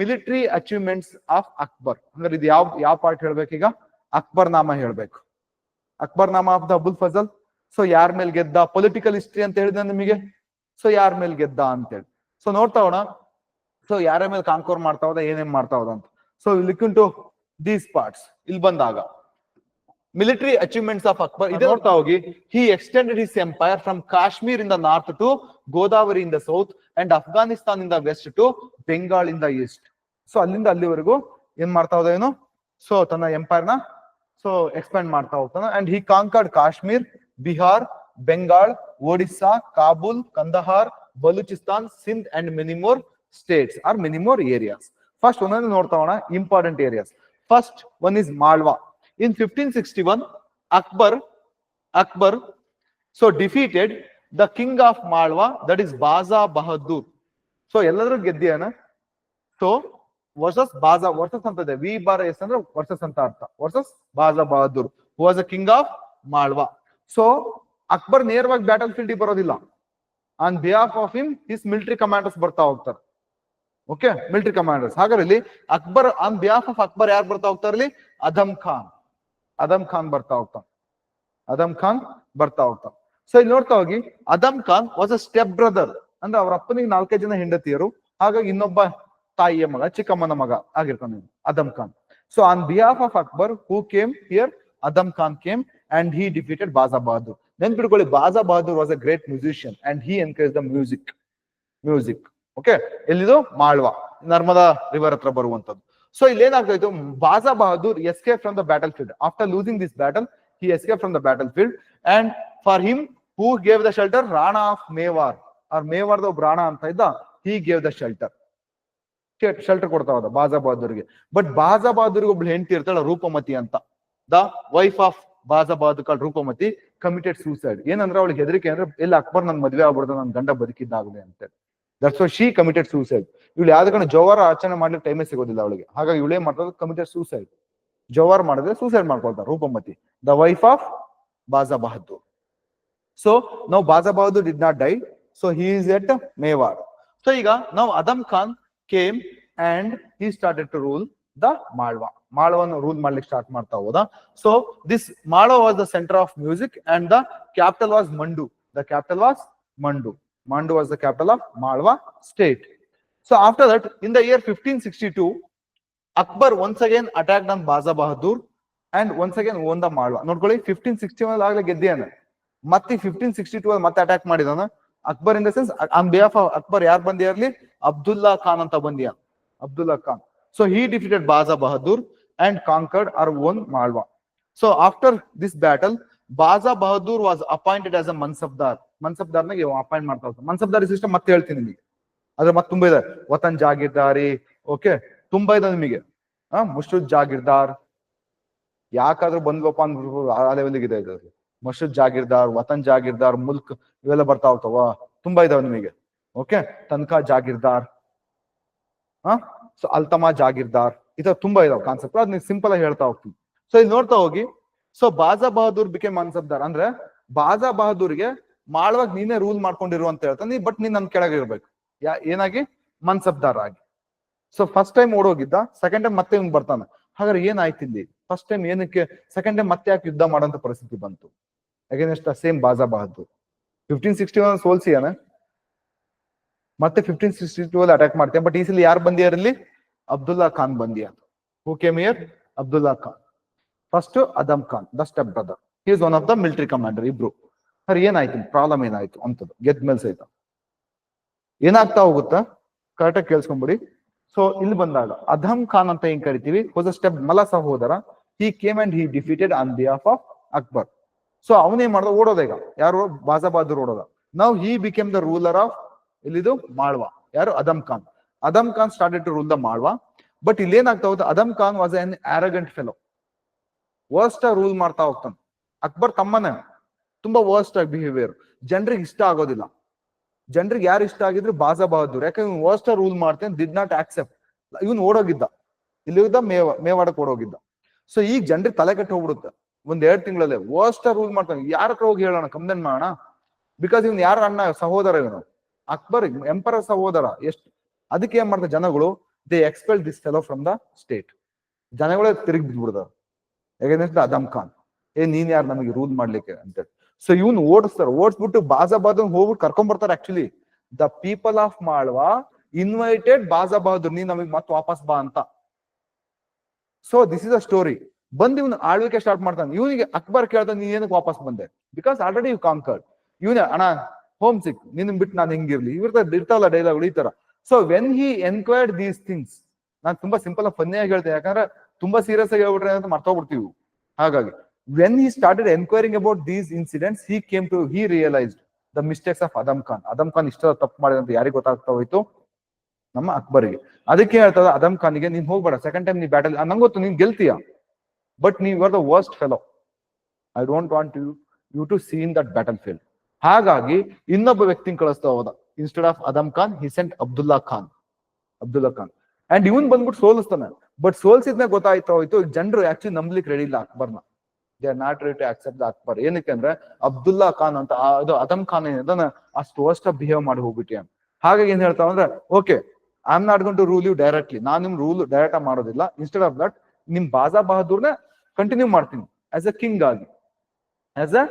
Military achievements of Akbar ಅಂದ್ರೆ ಇದು ಯಾವ ಯಾವ ಪಾರ್ಟ್ ಹೇಳ್ಬೇಕೀಗ? ಅಕ್ಬರ್ ನಾಮ ಹೇಳ್ಬೇಕು. Akbar Nama of the Abul Fazl so ಯಾರ ಮೇಲೆ ಗೆದ್ದ? ಪೊಲಿಟಿಕಲ್ ಹಿಸ್ಟ್ರಿ ಅಂತ ಹೇಳಿದ ನಿಮಗೆ? ಸೊ ಯಾರ ಮೇಲೆ ಗೆದ್ದ ಅಂತೇಳಿ ಸೊ ನೋಡ್ತಾ ಹೋಣ. ಸೊ ಯಾರ ಮೇಲೆ ಕಾಂಕೋರ್ ಮಾಡ್ತಾ ಹೋದ ಏನೇನ್ ಮಾಡ್ತಾ ಹೋದ ಅಂತ. So like to these parts ಇಲ್ಲಿ ಬಂದಾಗ ಮಿಲಿಟರಿ ಅಚೀವ್ಮೆಂಟ್ಸ್ ಆಫ್ ಅಕ್ಬರ್ ಇದೆ ನೋಡ್ತಾ ಹೋಗಿ. He extended his empire from Kashmir ಇಂದ ದ ನಾರ್ತ್ ಟು ಗೋದಾವರಿ ಇಂದ ದ ಸೌತ್ ಅಂಡ್ ಅಫ್ಘಾನಿಸ್ತಾನ್ ಇಂದ ದ ವೆಸ್ಟ್ ಟು ಬೆಂಗಾಲ್ ಇಂದ ದ ಈಸ್ಟ್ ಸೊ ಅಲ್ಲಿಂದ ಅಲ್ಲಿವರೆಗೂ ಏನ್ ಮಾಡ್ತಾ ಹೋದ ಏನು ಸೊ ತನ್ನ ಎಂಪೈರ್ನ ಸೊ ಎಕ್ಸ್ಪ್ಯಾಂಡ್ ಮಾಡ್ತಾ ಹೋಗ್ತಾನೆ. And he conquered Kashmir Bihar Bengal Odisha Kabul Kandahar Baluchistan Sindh and many more states or many more areas first ಒಂದೊಂದು ನೋಡ್ತಾ ಹೋಣ important areas first one is Malwa in fifteen sixty one Akbar Akbar so defeated the king of Malwa that is Baz Bahadur so ಎಲ್ಲರೂ ಗೆದ್ದಿಯಾನ? So versus Baz versus ಅಂತ ಇದೆ. V ಬಾರ S ಅಂದ್ರೆ versus ಅಂತ ಅರ್ಥ. Versus Baz Bahadur was a king of Malwa so Akbar ನೇರವಾಗಿ battlefield ಬರೋದಿಲ್ಲ. On behalf of him his military commanders ಬರ್ತಾ ಹೋಗ್ತಾರೆ. ಓಕೆ ಮಿಲಿಟರಿ ಕಮಾಂಡರ್ಸ್ ಹಾಗಾದ್ರೆ ಇಲ್ಲಿ Akbar on behalf of Akbar ಯಾರು ಬರ್ತಾ ಹೋಗ್ತಾರೆ ಇಲ್ಲಿ ಅದಮ್ ಖಾನ್ ಅದಮ್ ಖಾನ್ ಬರ್ತಾ ಹೋಗ್ತಾನೆ. ಅದಮ್ ಖಾನ್ ಬರ್ತಾ ಹೋಗ್ತಾನೆ. ಸೊ ಇಲ್ಲಿ ನೋಡ್ತಾ ಹೋಗಿ Adham Khan was a stepbrother ಅಂದ್ರೆ ಅವ್ರ ಅಪ್ಪನಿಗೆ ನಾಲ್ಕೈದು ಜನ ಹೆಂಡತಿಯರು. ಹಾಗಾಗಿ ಇನ್ನೊಬ್ಬ ತಾಯಿಯ ಮಗ, ಚಿಕ್ಕಮ್ಮನ ಮಗ ಆಗಿರ್ತಾನೆ Adham Khan. So on behalf of Akbar who came here Adham Khan came and he defeated Baz Bahadur ನೆನ್ಪಿಟ್ಕೊಳ್ಳಿ Baz Bahadur was a great musician and he encourage the music music okay ಎಲ್ಲಿದು? Malwa. Narmada river ಹತ್ರ ಬರುವಂತದ್ದು so ಇಲ್ಲಿ ಏನಾಗ್ತಾ Baz Bahadur escape from the battlefield after losing this battle he escape from the battlefield and for him who gave the shelter Rana of Mewar ಅವ್ರ ಮೇವಾರ್ದ ಒಬ್ಬ ರಾಣಾ ಅಂತ ಇದ್ದ he gave the shelter shelter ಕೊಡ್ತಾ ಹೋದ ಬಾಜಾ ಬಹದ್ದೂರ್ಗೆ. But ಬಾಜಾ ಬಹದ್ದೂರ್ಗೆ ಒಬ್ಳು ಹೆಂಡತಿ ಇರ್ತಾಳ ರೂಪಮತಿ ಅಂತ. The wife of Baz Bahadur Roopmati committed suicide ಏನಂದ್ರೆ ಅವಳಿಗೆ ಹೆದರಿಕೆ ಅಂದ್ರೆ ಎಲ್ಲ ಅಕ್ಬರ್ ನನ್ ಮದ್ವೆ ಆಗ್ಬಿಡ್ದು, ನನ್ ಗಂಡ ಬದುಕಿದ್ದಾಗಲಿ ಅಂತ. That's why she committed suicide ಇವಳು ಯಾವ್ದು ಕಣ ಜೋವಾರ ಆಚರಣೆ ಮಾಡ್ಲಿಕ್ಕೆ ಟೈಮೇ ಸಿಗೋದಿಲ್ಲ ಅವಳಿಗೆ. ಹಾಗಾಗಿ ಇವಳೇ ಮಾಡ್ತಾರೆ ಕಮಿಟೆಡ್ ಸೂಸೈಡ್ ಜೋವಾರ್ ಮಾಡಿದ್ರೆ ಸೂಸೈಡ್ ಮಾಡ್ಕೊಳ್ತಾರೆ Roopmati. The wife of Baz Bahadur. So ನಾವು Baz Bahadur did not die so he is at Mewar so ಈಗ ನಾವು Adham Khan came and he started to rule the Malwa ಮಾಳ್ವನ್ನು rule ಮಾಡ್ಲಿಕ್ಕೆ start ಮಾಡ್ತಾ ಹೋದ. So this Malwa was the centre of music and the capital was Mandu the capital was Mandu Mandu was the capital of Malwa state so after that in the year fifteen sixty two Akbar once again attack on Baz Bahadur and once again own the Malwa ನೋಡ್ಕೊಳ್ಳಿ fifteen sixty one ಆಗ್ಲೇ ಗೆದ್ದಿಯಾನ ಮತ್ತೆ fifteen sixty two ಮತ್ತೆ attack ಮಾಡಿದಾನ. Akbar in the sense on behalf of Akbar ಯಾರು ಬಂದಿರ್ಲಿ ಅಬ್ದುಲ್ಲಾ ಖಾನ್ ಅಂತ ಬಂದಿಯ? Abdullah Khan. So he defeated Baz Bahadur and conquered or own Malwa so after this battle Baz Bahadur was appointed as a mansabdar ಮನ್ಸಬ್ದಾರ್ನಾಗ appoint ಮಾಡ್ತಾ ಹೋಗ್ತಾರೆ ಮನ್ಸಬ್ದಾರಿ system ಮತ್ತೆ ಹೇಳ್ತೀನಿ ನಿಮಗೆ. ಅದ್ರ ಮತ್ತೆ ತುಂಬಾ ಇದೆ. ವತನ್ ಜಾಗೀರ್ದಾರಿ ಓಕೆ ತುಂಬಾ ಇದೆ ನಿಮಗೆ. ಆ ಮುಷ್ಟುದ್ ಜಾಗೀರ್ದಾರ್. ಯಾಕಾದ್ರೂ ಬಂದ್ವಪ್ಪ ಅಂದ್ಬಿಟ್ಟು ಆ ಲೆವೆಲ್ಗೆ ಇದೆ ಇದು ಮಸೂದ್ ಜಾಗಿರ್ದಾರ್, ವತನ್ ಜಾಗಿರ್ದಾರ್, ಮುಲ್ಕ್ ಇವೆಲ್ಲ ಬರ್ತಾ ಹೋಗ್ತಾವ ತುಂಬಾ ಇದಾವೆ ನಿಮಗೆ. ಓಕೆ? ತನ್ಕಾ ಜಾಗೀರ್ದಾರ್. ಹಾ ಸೊ ಅಲ್ತಮಾ ಜಾಗೀರ್ದಾರ್. ತರ ತುಂಬಾ ಇದಾವ ಕಾನ್ಸೆಪ್ಟ್ ಅದ್ ನೀವು ಸಿಂಪಲ್ ಆಗಿ ಹೇಳ್ತಾ ಹೋಗ್ತೀನಿ. ಸೊ ಇಲ್ಲಿ ನೋಡ್ತಾ ಹೋಗಿ. ಸೊ ಬಾಜಾ ಬಹದ್ದೂರ್ ಬಿಕೆ ಮಾನ್ಸಬ್ದಾರ್ ಅಂದ್ರೆ ಬಾಜಾ ಬಹದ್ದೂರ್ಗೆ ಮಾಡುವಾಗ ನೀನೇ ರೂಲ್ ಮಾಡ್ಕೊಂಡಿರು ಅಂತ ಹೇಳ್ತಾನೆ ಬಟ್ ನೀನ್ ನನ್ ಕೆಳಗೆ ಇರ್ಬೇಕು. ಯಾ ಏನಾಗಿ? ಮನ್ಸಬ್ದಾರ್ ಆಗಿ. ಸೊ ಫಸ್ಟ್ ಟೈಮ್ ಓಡೋಗಿದ್ದ ಸೆಕೆಂಡ್ ಟೈಮ್ ಮತ್ತೆ ಇವ್ನು ಬರ್ತಾನೆ. ಹಾಗಾದ್ರೆ ಏನಾಯ್ತು ಇಲ್ಲಿ ಫಸ್ಟ್ ಟೈಮ್ ಏನಕ್ಕೆ ಸೆಕೆಂಡ್ ಟೈಮ್ ಮತ್ತೆ ಯಾಕೆ ಯುದ್ಧ ಮಾಡೋಂತ ಪರಿಸ್ಥಿತಿ ಬಂತು? Against same Baz Bahadur fifteen sixty one ಸೋಲ್ಸಿಯಾನ ಮತ್ತೆ ಫಿಫ್ಟೀನ್ ಸಿಕ್ಸ್ಟಿ ಟೂ ಅಲ್ಲಿ ಅಟ್ಯಾಕ್ ಮಾಡ್ತೇನೆ ಬಟ್ ಈ ಸಲ ಯಾರು ಬಂದಿಯಾರ ಇಲ್ಲಿ Abdullah Khan ಬಂದಿಯ who came here Abdullah Khan first Adham Khan the step brother is one of the military commander ಇಬ್ರು ಸರ್ ಏನಾಯ್ತು ಪ್ರಾಬ್ಲಮ್ ಏನಾಯ್ತು ಅಂತದ್ದು ಗೆದ್ದ ಮೇಲೆ ಸಹಿತ ಏನಾಗ್ತಾ ಹೋಗುತ್ತಾ ಕರೆಕ್ಟಾಗಿ ಕೇಳಿಸ್ಕೊಂಬಿಡಿ ಸೊ ಇಲ್ಲಿ ಬಂದಾಗ ಅಧಮ್ ಖಾನ್ ಅಂತ ಏನ್ ಕರಿತೀವಿ ವಾಸ್ ಅ ಸ್ಟೆಪ್ ಮಲ ಸಹೋದರ he came and he defeated on behalf of Akbar so ಅವನೇ ಮಾಡ್ದ? ಓಡೋದ ಈಗ. ಯಾರು? ಬಾಜಾ ಬಹದ್ದೂರ್ ಓಡೋದ. ನಾವು he became the ruler of ಇಲ್ಲಿದು ಮಾಳ್ವಾ. ಯಾರು? Adham Khan. Adham Khan started to rule the Malwa. But ಇಲ್ಲೇನಾಗ್ತಾ ಹೋಗುತ್ತೆ Adham Khan was an arrogant fellow worst rule ಮಾಡ್ತಾ ಹೋಗ್ತಾನೆ. ಅಕ್ಬರ್ ತಮ್ಮನೇ. ತುಂಬಾ ವರ್ಸ್ಟ್ ಆಗಿ ಬಿಹೇವಿಯರ್ ಜನರಿಗೆ ಇಷ್ಟ ಆಗೋದಿಲ್ಲ. ಜನರಿಗೆ ಯಾರು ಇಷ್ಟ ಆಗಿದ್ರು? ಬಾಜಾ ಬಹದ್ದೂರ್ ಯಾಕಂದ್ರೆ ವರ್ಸ್ಟ್ ರೂಲ್ ಮಾಡ್ತೇನೆ ದಿಡ್ ನಾಟ್ ಆಕ್ಸೆಪ್ಟ್ ಇವನ್ ಓಡೋಗಿದ್ದ. ಇಲ್ಲಿದ್ದ ಮೇವ, ಮೇವಾಡಕ್ಕೆ ಓಡೋಗಿದ್ದ. ಸೊ ಈಗ ಜನರಿಗೆ ತಲೆ ಕೆಟ್ಟು ಹೋಗ್ಬಿಡುತ್ತೆ. ಒಂದ್ ಎರಡ್ ತಿಂಗಳಲ್ಲೇ ವರ್ಸ್ಟ್ ರೂಲ್ ಮಾಡ್ತಾನೆ. ಯಾರ ಹತ್ರ ಹೋಗಿ ಹೇಳೋಣ? ಕಂಪ್ಲೇಂಟ್ ಮಾಡೋಣ? ಬಿಕಾಸ್ ಇವ್ನು ಯಾರ ಅಣ್ಣ ಸಹೋದರ ಇವನು? ಅಕ್ಬರ್ ಎಂಪರ ಸಹೋದರ. ಎಷ್ಟು ಅದಕ್ಕೆ ಏನ್ ಮಾಡ್ತಾರೆ ಜನಗಳು? They expel this fellow from the state ಜನಗಳೇ ತಿರುಗಿ ಬಿದ್ಬಿಡ್ತಾರೆ ಯಾಕೆಂದ್ರೆ ಅದಮ್ ಖಾನ್ ಏ, ನೀನ್ ಯಾರು ನಮಗೆ ರೂಲ್ ಮಾಡ್ಲಿಕ್ಕೆ ಅಂತೇಳಿ ಸೊ ಇವ್ನು ಓಡಿಸ್ತಾರೆ. ಓಡಿಸ್ಬಿಟ್ಟು ಬಾಜಾಬಾದ್ ಹೋಗ್ಬಿಟ್ಟು ಕರ್ಕೊಂಡ್ ಬರ್ತಾರೆ actually the people of Malwa invited Baz Bahadur ನೀನ್ ನಮಗ್ ಮತ್ ವಾಪಸ್ ಬಾ ಅಂತ. So this is a story ಬಂದ್ ಇವನು ಆಳ್ವಿಕೆ ಸ್ಟಾರ್ಟ್ ಮಾಡ್ತಾನೆ. ಇವನಿಗೆ ಅಕ್ಬರ್ ಕೇಳ್ತಾನೆ ನೀನ್ ಏನಕ್ಕೆ ವಾಪಸ್ ಬಂದೆ? ಬಿಕಾಸ್ ಆಲ್ರೆಡಿ ಯು ಕಾಂಕರ್ಡ್ ಇವನ, ಅಣ್ಣ ಹೋಮ್ ಸಿಕ್ ನಿನ್ ಬಿಟ್ಟು ನಾನು ಹಿಂಗಿರ್ಲಿ? ಇವ್ರದ ಇರ್ತಾವಲ್ಲ ಡೈಲಾಗ್ ಈ ತರ. So when he enquired these things ನಾನು ತುಂಬಾ ಸಿಂಪಲ್ ಆಗಿ ಫನ್ನಿ ಆಗಿ ಹೇಳ್ತೇನೆ ಯಾಕಂದ್ರೆ ತುಂಬಾ ಸೀರಿಯಸ್ ಆಗಿ ಹೇಳ್ಬಿಟ್ರೆ ಅಂತ ಮರ್ತೋಗ್ಬಿಡ್ತೀವಿ. ಹಾಗಾಗಿ when he started enquiring about these incidents he came to he realised the mistakes of Adham Khan Adham Khan ಇಷ್ಟ ತಪ್ಪು ಮಾಡಿದ ಅಂತ ಯಾರಿಗೆ ಗೊತ್ತಾಗ್ತಾ ಹೋಯ್ತು? ನಮ್ಮ ಅಕ್ಬರಿಗೆ. ಅದಕ್ಕೆ ಹೇಳ್ತದ ಅದಮ್ ಖಾನ್ಗೆ ನೀನ್ ಹೋಗ್ಬೇಡ. ಸೆಕೆಂಡ್ ಟೈಮ್ ನೀ ಬ್ಯಾಟಲ್ ನಂಗೊತ್ತು ಗೊತ್ತು, ನೀನ್ ಗೆಲ್ತೀಯ? ಬಟ್ ನೀವು are the worst fellow I don't want you you to seen that battlefield ಹಾಗಾಗಿ ಇನ್ನೊಬ್ಬ ವ್ಯಕ್ತಿ ಕಳಿಸ್ತಾ ಹೋದ. Instead of Adham Khan he sent Abdullah Khan Abdullah Khan and ಇವನ್ ಬಂದ್ಬಿಟ್ಟು ಸೋಲಿಸ್ತಾನೆ. ಬಟ್ ಸೋಲ್ಸಿದ್ಮೇಲೆ ಗೊತ್ತಾಯ್ತಾ ಹೋಯ್ತು, ಜನರು ಆಕ್ಚುಲಿ ನಂಬ್ಲಿಕ್ಕೆ ರೆಡಿ ಇಲ್ಲ ಅಕ್ಬರ್ನ. They are not ready to accept Akbar ಏನಕ್ಕೆ ಅಂದ್ರೆ ಅಬ್ದುಲ್ಲಾ ಖಾನ್ ಅಂತ ಅದು ಅದಮ್ ಖಾನ್ ಏನಿದೆ ಅಷ್ಟು ವರ್ಸ್ಟ್ ಬಿಹೇವ್ ಮಾಡಿ ಹೋಗ್ಬಿಟ್ಟಿ ಅಂತ ಹಾಗಾಗಿ ಏನ್ ಹೇಳ್ತಾವ ಅಂದ್ರೆ okay I am not going to rule you directly ನಾನು ನಿಮ್ ರೂಲ್ ಡೈರೆಕ್ಟ್ ಮಾಡೋದಿಲ್ಲ. ಇನ್ಸ್ಟೆಡ್ ಆಫ್ ದಟ್ ನಿಮ್ ಬಾಜಾ ಬಹದ್ದೂರ್ನ ಕಂಟಿನ್ಯೂ ಮಾಡ್ತೀನಿ. ಆಸ್ ಅ ಕಿಂಗ್ ಆಗಿ. ಆಸ್ ಅ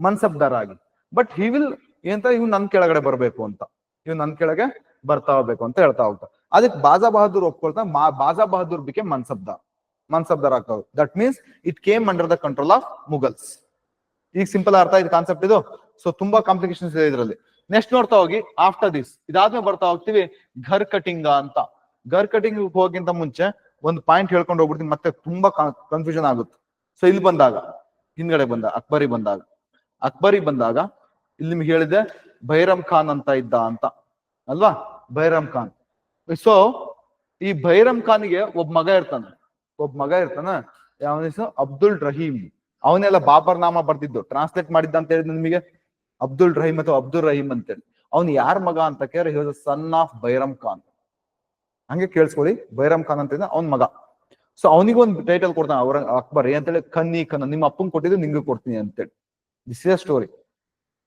ಮನ್ಸಬ್ದಾರ್ ಆಗಿ. ಬಟ್ ಹಿ ವಿಲ್ ಏನಂತ ಇವ್ ನನ್ ಕೆಳಗಡೆ ಬರ್ಬೇಕು ಅಂತ. ಇವ್ ನನ್ ಕೆಳಗೆ ಬರ್ತಾ ಹೋಗ್ಬೇಕು ಅಂತ ಹೇಳ್ತಾ ಹೋಗ್ತಾ. ಅದಕ್ಕೆ ಬಾಜಾ ಬಹದ್ದೂರ್ ಒಪ್ಕೊಳ್ತಾ ಮಾ- ಬಾಜಾ ಬಹದ್ದೂರ್ ಬಿಕೆ ಮನ್ಸಬ್ದಾರ್. ಮನ್ಸಬ್ದಾರ್ ಆಗ್ತಾವ್ that means it came under the control of Mughals ಈಗ ಸಿಂಪಲ್ ಅರ್ಥ ಇದು ಕಾನ್ಸೆಪ್ಟ್ ಇದು? ಸೊ ತುಂಬಾ ಕಾಂಪ್ಲಿಕೇಶನ್ಸ್ ಇದೆ ಇದರಲ್ಲಿ. ನೆಕ್ಸ್ಟ್ ನೋಡ್ತಾ ಹೋಗಿ ಆಫ್ಟರ್ ದಿಸ್ ಇದಾದ್ಮೇಲೆ ಬರ್ತಾ ಹೋಗ್ತೀವಿ ಘರ್ ಕಟಿಂಗ್ ಅಂತ. ಘರ್ ಕಟಿಂಗ್ ಹೋಗಿಂತ ಮುಂಚೆ ಒಂದು ಪಾಯಿಂಟ್ ಹೇಳ್ಕೊಂಡು ಹೋಗ್ಬಿಡ್ತೀನಿ, ಮತ್ತೆ ತುಂಬಾ ಕನ್ಫ್ಯೂಷನ್ ಆಗುತ್ತೆ. ಸೊ ಇಲ್ಲಿ ಬಂದಾಗ, ಹಿಂದ್ಗಡೆ ಬಂದ, ಅಕ್ಬರಿ ಬಂದಾಗ. ಅಕ್ಬರಿ ಬಂದಾಗ, ಇಲ್ಲಿ ನಿಮ್ಗೆ ಹೇಳಿದೆ ಭೈರಮ್ ಖಾನ್ ಅಂತ ಇದ್ದ ಅಂತ, ಅಲ್ವಾ? ಭೈರಮ್ ಖಾನ್. ಸೊ ಈ ಭೈರಮ್ ಖಾನ್ಗೆ ಒಬ್ಬ ಮಗ ಇರ್ತಾನೆ. ಒಬ್ಬ ಮಗ ಇರ್ತಾನ ಅವನ ಹೆಸರು? ಅಬ್ದುಲ್ ರಹೀಮ್ ಅವನೆಲ್ಲ ಬಾಬರ್ ನಾಮ ಬರ್ದಿದ್ದು. ಟ್ರಾನ್ಸ್ಲೇಟ್ ಮಾಡಿದ್ದ ಅಂತ ಹೇಳಿದ್ ನಿಮಗೆ? ಅಬ್ದುಲ್ ರಹೀಮ್ ಅಥವಾ ಅಬ್ದುಲ್ ರಹೀಮ್ ಅಂತೇಳಿ ಅವ್ನು ಯಾರ ಮಗ ಅಂತ ಕೇಳಿದ್ರೆ ಸನ್ ಆಫ್ ಬೈರಮ್ ಖಾನ್. ಹಂಗೆ ಕೇಳಿಸ್ಕೊಳ್ಳಿ. ಬೈರಾಮ್ ಖಾನ್ ಅಂತ ಅವನ ಮಗ. ಸೊ ಅವನಿಗೆ ಒಂದು ಟೈಟಲ್ ಕೊಡ್ತಾನೆ, ಅವರ ಅಕ್ಬರ್. ಅಂತೇಳಿ ಕನ್ನಿ ಕನ್ನ ನಿಮ್ಮ ಅಪ್ಪನ್ ಕೊಟ್ಟಿದ್ದು ನಿಂಗೂ ಕೊಡ್ತೀನಿ ಅಂತೇಳಿ. ದಿಸ್ ಇಸ್ ಸ್ಟೋರಿ